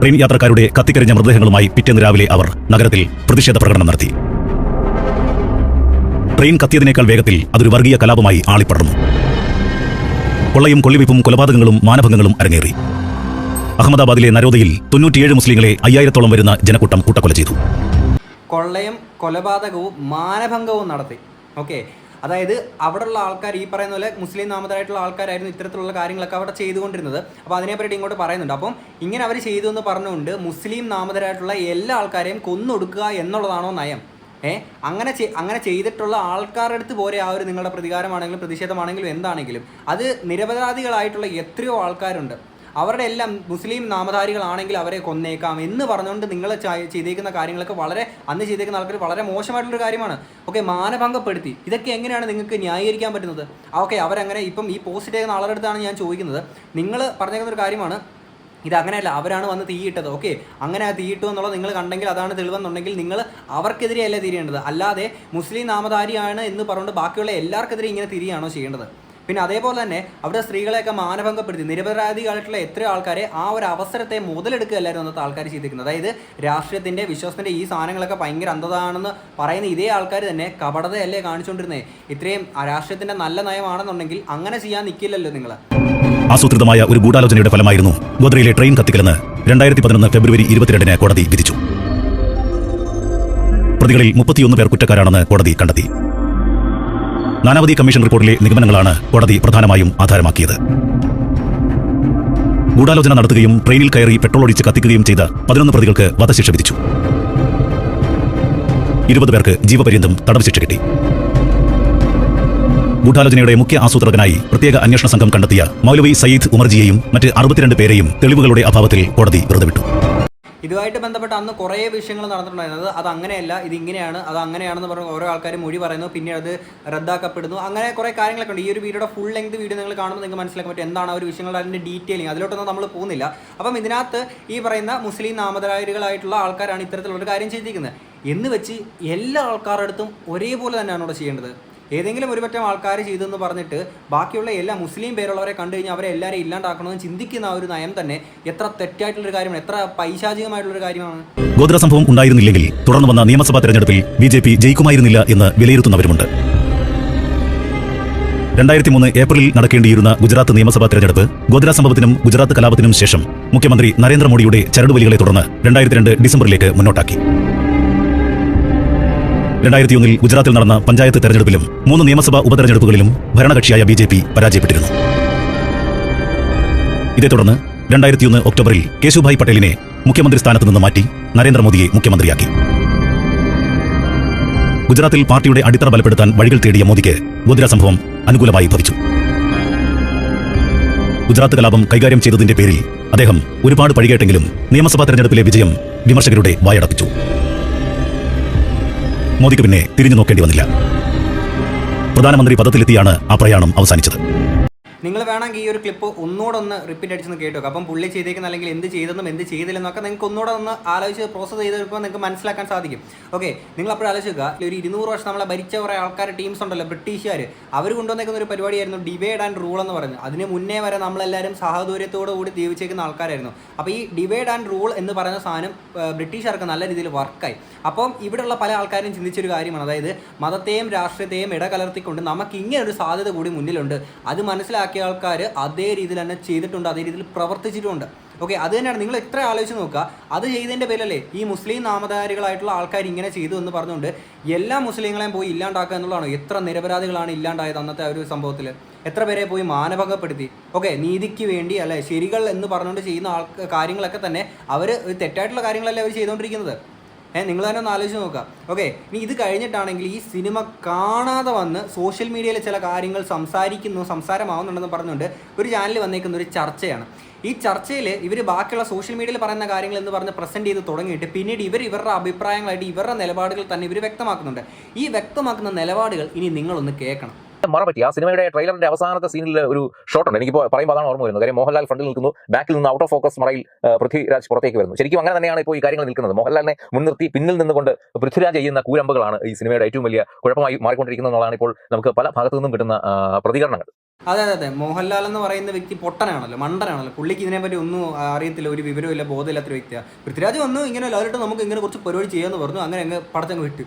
ട്രെയിൻ യാത്രക്കാരുടെ കത്തിക്കരിഞ്ഞ മൃതദേഹങ്ങളുമായി പിറ്റേന്ന് രാവിലെ അവർ നഗരത്തിൽ പ്രതിഷേധ പ്രകടനം നടത്തി. ട്രെയിൻ കത്തിയതിനേക്കാൾ വേഗത്തിൽ അതൊരു വർഗീയ കലാപമായി ആളിപ്പടർന്നു. കൊള്ളയും കൊള്ളിവയ്പും കൊലപാതകങ്ങളും മാനഭംഗങ്ങളും അരങ്ങേറി. അഹമ്മദാബാദിലെ നരോദയിൽ തൊണ്ണൂറ്റിയേഴ് മുസ്ലിങ്ങളെ അയ്യായിരത്തോളം വരുന്ന ജനക്കൂട്ടം കൂട്ടക്കൊല ചെയ്തു. കൊള്ളയും കൊലപാതകവും മാനഭംഗവും നടത്തി. ഓക്കെ. അതായത് അവിടെയുള്ള ആൾക്കാർ ഈ പറയുന്ന പോലെ മുസ്ലിം നാമതരായിട്ടുള്ള ആൾക്കാരായിരുന്നു ഇത്തരത്തിലുള്ള കാര്യങ്ങളൊക്കെ അവിടെ ചെയ്തുകൊണ്ടിരുന്നത്. അപ്പോൾ അതിനെപ്പറ്റി ഇങ്ങോട്ട് പറയുന്നുണ്ട്. അപ്പം ഇങ്ങനെ അവർ ചെയ്തു എന്ന് പറഞ്ഞുകൊണ്ട് മുസ്ലിം നാമതരായിട്ടുള്ള എല്ലാ ആൾക്കാരെയും കൊന്നൊടുക്കുക എന്നുള്ളതാണോ നയം? ഏ? അങ്ങനെ അങ്ങനെ ചെയ്തിട്ടുള്ള ആൾക്കാരുടെ അടുത്ത് പോരെ ആ ഒരു നിങ്ങളുടെ പ്രതികാരമാണെങ്കിലും പ്രതിഷേധമാണെങ്കിലും എന്താണെങ്കിലും. അത് നിരപരാധികളായിട്ടുള്ള എത്രയോ ആൾക്കാരുണ്ട്. അവരുടെ എല്ലാം മുസ്ലിം നാമധാരികളാണെങ്കിൽ അവരെ കൊന്നേക്കാം എന്ന് പറഞ്ഞുകൊണ്ട് നിങ്ങൾ ചെയ്തേക്കുന്ന കാര്യങ്ങളൊക്കെ വളരെ അന്ന് ചെയ്തേക്കുന്ന ആൾക്കാർ വളരെ മോശമായിട്ടുള്ളൊരു കാര്യമാണ്. ഓക്കെ മാനഭംഗപ്പെടുത്തി. ഇതൊക്കെ എങ്ങനെയാണ് നിങ്ങൾക്ക് ന്യായീകരിക്കാൻ പറ്റുന്നത്? ഓക്കെ അവരങ്ങനെ ഇപ്പം ഈ പോസ്റ്റ് ചെയ്യുന്ന ആളുടെ അടുത്താണ് ഞാൻ ചോദിക്കുന്നത്. നിങ്ങൾ പറഞ്ഞേക്കുന്ന ഒരു കാര്യമാണ്. ഇത് അങ്ങനെയല്ല അവരാണ് വന്ന് തീയിട്ടത്. ഓക്കെ അങ്ങനെ ആ തീയിട്ടു എന്നുള്ളത് നിങ്ങൾ കണ്ടെങ്കിൽ അതാണ് തെളിവെന്നുണ്ടെങ്കിൽ നിങ്ങൾ അവർക്കെതിരെയല്ല തിരിയേണ്ടത്. അല്ലാതെ മുസ്ലിം നാമധാരിയാണ് എന്ന് പറഞ്ഞുകൊണ്ട് ബാക്കിയുള്ള എല്ലാവർക്കെതിരെ ഇങ്ങനെ തിരിയാണോ ചെയ്യേണ്ടത്? പിന്നെ അതേപോലെ തന്നെ അവിടെ സ്ത്രീകളെയൊക്കെ മാനഭംഗപ്പെടുത്തി നിരപരാധികളായിട്ടുള്ള എത്ര ആൾക്കാരെ ആ ഒരു അവസരത്തെ മുതലെടുക്കുകയല്ലായിരുന്നു അന്നത്തെ ആൾക്കാർ ചെയ്തിരിക്കുന്നത്. അതായത് രാഷ്ട്രീയത്തിന്റെ വിശ്വാസത്തിന്റെ ഈ സാധനങ്ങളൊക്കെ ഭയങ്കര അന്ധതാണെന്ന് പറയുന്ന ഇതേ ആൾക്കാർ തന്നെ കപടതയല്ലേ കാണിച്ചുകൊണ്ടിരുന്നത്. ഇത്രയും രാഷ്ട്രീയത്തിന്റെ നല്ല നയമാണെന്നുണ്ടെങ്കിൽ അങ്ങനെ ചെയ്യാൻ നിൽക്കില്ലല്ലോ നിങ്ങൾ. ആസൂത്രിതമായ ഒരു ഗൂഢാലോചനയുടെ ഫലമായിരുന്നു ഗോദ്രയിലെ ട്രെയിൻ കത്തിക്കലെന്ന് രണ്ടായിരത്തി പതിനൊന്ന് ഫെബ്രുവരി ഇരുപത്തിരണ്ടിന് കോടതി വിധിച്ചു. പ്രതികളിൽ മുപ്പത്തിയൊന്ന് പേർ കുറ്റക്കാരാണെന്ന് കോടതി കണ്ടെത്തി. നാനാവധി കമ്മീഷൻ റിപ്പോർട്ടിലെ നിഗമനങ്ങളാണ് കോടതി പ്രധാനമായും ആധാരമാക്കിയത്. ഗൂഢാലോചന നടത്തുകയും ട്രെയിനിൽ കയറി പെട്രോൾ ഒഴിച്ച് കത്തിക്കുകയും ചെയ്ത പതിനൊന്ന് പ്രതികൾക്ക് വധശിക്ഷ വിധിച്ചു. ഇരുപത് പേർക്ക് ജീവപര്യന്തം തടവ് ശിക്ഷ കിട്ടി. ഗൂഢാലോചനയുടെ മുഖ്യ ആസൂത്രകനായി പ്രത്യേക അന്വേഷണ സംഘം കണ്ടെത്തിയ മൗലവി സയ്യിദ് ഉമർജിയെയും മറ്റ് അറുപത്തിരണ്ട് പേരെയും തെളിവുകളുടെ അഭാവത്തിൽ കോടതി വെറുതെ വിട്ടു ഇതുമായിട്ട് ബന്ധപ്പെട്ട് അന്ന് കുറേ വിഷയങ്ങൾ നടന്നിട്ടുണ്ടായിരുന്നത്. അത് അങ്ങനെയല്ല ഇത് ഇങ്ങനെയാണ് അത് അങ്ങനെയാണെന്ന് പറഞ്ഞ് ഓരോ ആൾക്കാരും മൊഴി പറയുന്നു പിന്നെ അത് റദ്ദാക്കപ്പെടുന്നു. അങ്ങനെ കുറേ കാര്യങ്ങളൊക്കെ ഉണ്ട്. ഈ ഒരു വീഡിയോയുടെ ഫുൾ ലെങ്ത് വീഡിയോ നിങ്ങൾ കാണുമ്പോൾ നിങ്ങൾക്ക് മനസ്സിലാക്കാൻ പറ്റും എന്താണ് ആ ഒരു വിഷയങ്ങളുടെ അതിന്റെ ഡീറ്റെയിലിംഗ് അതിലോട്ടൊന്നും നമ്മൾ പോകുന്നില്ല. അപ്പം ഇതിനകത്ത് ഈ പറയുന്ന മുസ്ലിം നാമധാരികളായിട്ടുള്ള ആൾക്കാരാണ് ഇത്തരത്തിലുള്ള ഒരു കാര്യം ചെയ്തിരിക്കുന്നത്. എന്ന് വെച്ച് എല്ലാ ആൾക്കാരുടെ അടുത്തും ഒരേപോലെ തന്നെയാണ് ഇവിടെ ചെയ്യേണ്ടത്. ഏതെങ്കിലും ഒരുപറ്റം ആൾക്കാർ ചെയ്തെന്ന് പറഞ്ഞിട്ട് ബാക്കിയുള്ള എല്ലാ മുസ്ലിം പേരുള്ളവരെ കണ്ടു കഴിഞ്ഞാൽ അവരെ എല്ലാവരെയും ഇല്ലാണ്ടാക്കണമെന്ന് ചിന്തിക്കുന്ന ആ ഒരു നയം തന്നെ എത്ര തെറ്റായിട്ടുള്ളൊരു കാര്യമാണ് എത്ര പൈശാചികമായിട്ടുള്ളൊരു കാര്യമാണ്. ഗോത്ര സംഭവം ഉണ്ടായിരുന്നില്ലെങ്കിൽ തുടർന്ന് വന്ന നിയമസഭാ തെരഞ്ഞെടുപ്പിൽ ബി ജെ പി ജയിക്കുമായിരുന്നില്ല എന്ന് വിലയിരുത്തുന്നവരുമുണ്ട്. രണ്ടായിരത്തി മൂന്ന് ഏപ്രിലിൽ നടക്കേണ്ടിയിരുന്ന ഗുജറാത്ത് നിയമസഭാ തെരഞ്ഞെടുപ്പ് ഗോദ്ര സംഭവത്തിനും ഗുജറാത്ത് കലാപത്തിനും ശേഷം മുഖ്യമന്ത്രി നരേന്ദ്രമോദിയുടെ ചരടുവലികളെ തുടർന്ന് രണ്ടായിരത്തി രണ്ട് ഡിസംബറിലേക്ക് മുന്നോട്ടാക്കി. രണ്ടായിരത്തിയൊന്നിൽ ഗുജറാത്തിൽ നടന്ന പഞ്ചായത്ത് തെരഞ്ഞെടുപ്പിലും മൂന്ന് നിയമസഭാ ഉപതെരഞ്ഞെടുപ്പുകളിലും ഭരണകക്ഷിയായ ബി ജെ പി പരാജയപ്പെട്ടിരുന്നു. ഇതേ തുടർന്ന് രണ്ടായിരത്തിയൊന്ന് ഒക്ടോബറിൽ കേശുഭായ് പട്ടേലിനെ മുഖ്യമന്ത്രി സ്ഥാനത്ത് നിന്ന് മാറ്റി നരേന്ദ്രമോദിയെ മുഖ്യമന്ത്രിയാക്കി. ഗുജറാത്തിൽ പാർട്ടിയുടെ അടിത്തറ ബലപ്പെടുത്താൻ വഴികൾ തേടിയ മോദിക്ക് ഗോദ്ര സംഭവം അനുകൂലമായി ഭവിച്ചു. ഗുജറാത്ത് കലാപം കൈകാര്യം ചെയ്തതിന്റെ പേരിൽ അദ്ദേഹം ഒരുപാട് പഴികേട്ടെങ്കിലും നിയമസഭാ തെരഞ്ഞെടുപ്പിലെ വിജയം വിമർശകരുടെ വായടപ്പിച്ചു. മോദിക്ക് പിന്നെ തിരിഞ്ഞു നോക്കേണ്ടി വന്നില്ല. പ്രധാനമന്ത്രി പദത്തിലെത്തിയാണ് ആ പ്രയാണം അവസാനിച്ചത്. നിങ്ങൾ വേണമെങ്കിൽ ഈ ഒരു ക്ലിപ്പ് ഒന്നുകൂടെ ഒന്ന് റിപ്പീറ്റ് അടിച്ചൊന്ന് കേട്ടോ അപ്പം പുള്ളി ചെയ്തേക്കുന്ന അല്ലെങ്കിൽ എന്ത് ചെയ്തെന്നും എന്ത് ചെയ്തില്ലെന്നൊക്കെ നിങ്ങൾക്ക് ഒന്നുകൂടെ ഒന്ന് ആലോചിച്ച് പ്രോസസ്സ് ചെയ്ത് വരുമ്പോൾ നിങ്ങൾക്ക് മനസ്സിലാക്കാൻ സാധിക്കും. ഓക്കെ നിങ്ങൾ അപ്പോൾ ആലോചിക്കുക ഒരു ഇരുന്നൂറ് വർഷം നമ്മളെ ഭരിച്ച കുറേ ആൾക്കാർ ടീംസ് ഉണ്ടല്ലോ ബ്രിട്ടീഷുകാർ. അവർ കൊണ്ടുവന്നേക്കുന്ന ഒരു പരിപാടിയായിരുന്നു ഡിവൈഡ് ആൻഡ് റൂൾ എന്ന് പറഞ്ഞു അതിന് മുന്നേ വരെ നമ്മളെല്ലാവരും സഹോദര്യത്തോടു കൂടി ജീവിച്ചേക്കുന്ന ആൾക്കാരായിരുന്നു. അപ്പോൾ ഈ ഡിവൈഡ് ആൻഡ് റൂൾ എന്ന് പറയുന്ന സാധനം ബ്രിട്ടീഷുകാർക്ക് നല്ല രീതിയിൽ വർക്കായി അപ്പം ഇവിടെയുള്ള പല ആൾക്കാരും ചിന്തിച്ചൊരു കാര്യമാണ്. അതായത് മതത്തെയും രാഷ്ട്രീയത്തെയും ഇടകലർത്തിക്കൊണ്ട് നമുക്ക് ഇങ്ങനെ ഒരു സാധ്യത കൂടി മുന്നിലുണ്ട്. അത് മനസ്സിലാക്കിയ ആൾക്കാർ അതേ രീതിയിൽ തന്നെ ചെയ്തിട്ടുണ്ട് അതേ രീതിയിൽ പ്രവർത്തിച്ചിട്ടുണ്ട്. ഓക്കെ അത് തന്നെയാണ്. നിങ്ങൾ എത്ര ആലോചിച്ച് നോക്കുക അത് ചെയ്തതിന്റെ പേരല്ലേ ഈ മുസ്ലിം നാമധാരികളായിട്ടുള്ള ആൾക്കാർ ഇങ്ങനെ ചെയ്തു എന്ന് പറഞ്ഞുകൊണ്ട് എല്ലാ മുസ്ലിങ്ങളെയും പോയി ഇല്ലാണ്ടാക്കുക എന്നുള്ളതാണ്. എത്ര നിരപരാധികളാണ് ഇല്ലാണ്ടായത് അന്നത്തെ ഒരു സംഭവത്തിൽ എത്ര പേരെ പോയി മാനഭംഗപ്പെടുത്തി. ഓക്കെ നീതിക്ക് വേണ്ടി അല്ലെ ശരികൾ എന്ന് പറഞ്ഞുകൊണ്ട് ചെയ്യുന്ന ആൾ കാര്യങ്ങളൊക്കെ തന്നെ അവർ തെറ്റായിട്ടുള്ള കാര്യങ്ങളല്ലേ അവർ ചെയ്തുകൊണ്ടിരിക്കുന്നത്. ഏഹ് നിങ്ങൾ തന്നെ ഒന്ന് ആലോചിച്ച് നോക്കുക. ഓക്കെ ഇനി ഇത് കഴിഞ്ഞിട്ടാണെങ്കിൽ ഈ സിനിമ കാണാതെ വന്ന് സോഷ്യൽ മീഡിയയിൽ ചില കാര്യങ്ങൾ സംസാരിക്കുന്നു സംസാരമാവുന്നുണ്ടെന്ന് പറഞ്ഞുകൊണ്ട് ഒരു ചാനൽ വന്നേക്കുന്ന ഒരു ചർച്ചയാണ്. ഈ ചർച്ചയിൽ ഇവർ ബാക്കിയുള്ള സോഷ്യൽ മീഡിയയിൽ പറയുന്ന കാര്യങ്ങൾ എന്ന് പറഞ്ഞ് പ്രസന്റ് ചെയ്ത് തുടങ്ങിയിട്ട് പിന്നീട് ഇവർ ഇവരുടെ അഭിപ്രായങ്ങളായിട്ട് ഇവരുടെ നിലപാടുകൾ തന്നെ ഇവർ വ്യക്തമാക്കുന്നുണ്ട്. ഈ വ്യക്തമാക്കുന്ന നിലപാടുകൾ ഇനി നിങ്ങളൊന്ന് കേൾക്കണം. മറപറ്റി. ആ സിനിമയുടെ ട്രെയിലറിന്റെ അവസാനത്തെ സീനിൽ ഒരു ഷോട്ട് ഉണ്ട് എനിക്ക് പറയുമ്പോൾ അതാണ് ഓർമ്മ വരുന്നത്. കാര്യം മോഹൻലാൽ ഫ്രണ്ടിൽ നിൽക്കുന്നു. ബാക്കിൽ നിന്ന് ഔട്ട് ഓഫ് ഫോക്കസ് മറയിൽ പൃഥ്വിരാജ് പുറത്തേക്ക് വരുന്നു. ശരിക്കും അങ്ങനെ തന്നെയാണ് ഇപ്പോൾ ഈ കാര്യങ്ങൾ നിൽക്കുന്നത്. മോഹൻലാലിനെ മുൻനിർത്തി പിന്നിൽ നിന്നുകൊണ്ട് പൃഥ്വിരാജ് ചെയ്യുന്ന കൂരമ്പുകളാണ് ഈ സിനിമയുടെ ഏറ്റവും വലിയ കുഴപ്പമായി മാറിക്കൊണ്ടിരിക്കുന്നത് എന്നുള്ളതാണ് ഇപ്പോൾ നമുക്ക് പല ഭാഗത്തു നിന്നും കിട്ടുന്ന പ്രതികരണങ്ങൾ. അതെ അതെ അതെ. മോഹൻലാൽ എന്ന് പറയുന്ന വ്യക്തി പൊട്ടനാണല്ലോ മണ്ടനാണല്ലോ. പുള്ളിക്ക് ഇതിനെപ്പറ്റി ഒന്നും അറിയത്തില്ല. ഒരു വിവരമില്ല ബോധമില്ലാത്തൊരു വ്യക്തിയാണ് പൃഥ്വിരാജ് വന്നു ഇങ്ങനെ ലാലേട്ടൻ നമുക്ക് ഇങ്ങനെ കുറച്ച് പരിപാടി ചെയ്യാമെന്ന് പറഞ്ഞു. അങ്ങനെ അങ്ങ് പടത്തങ്ങ് വിട്ടു.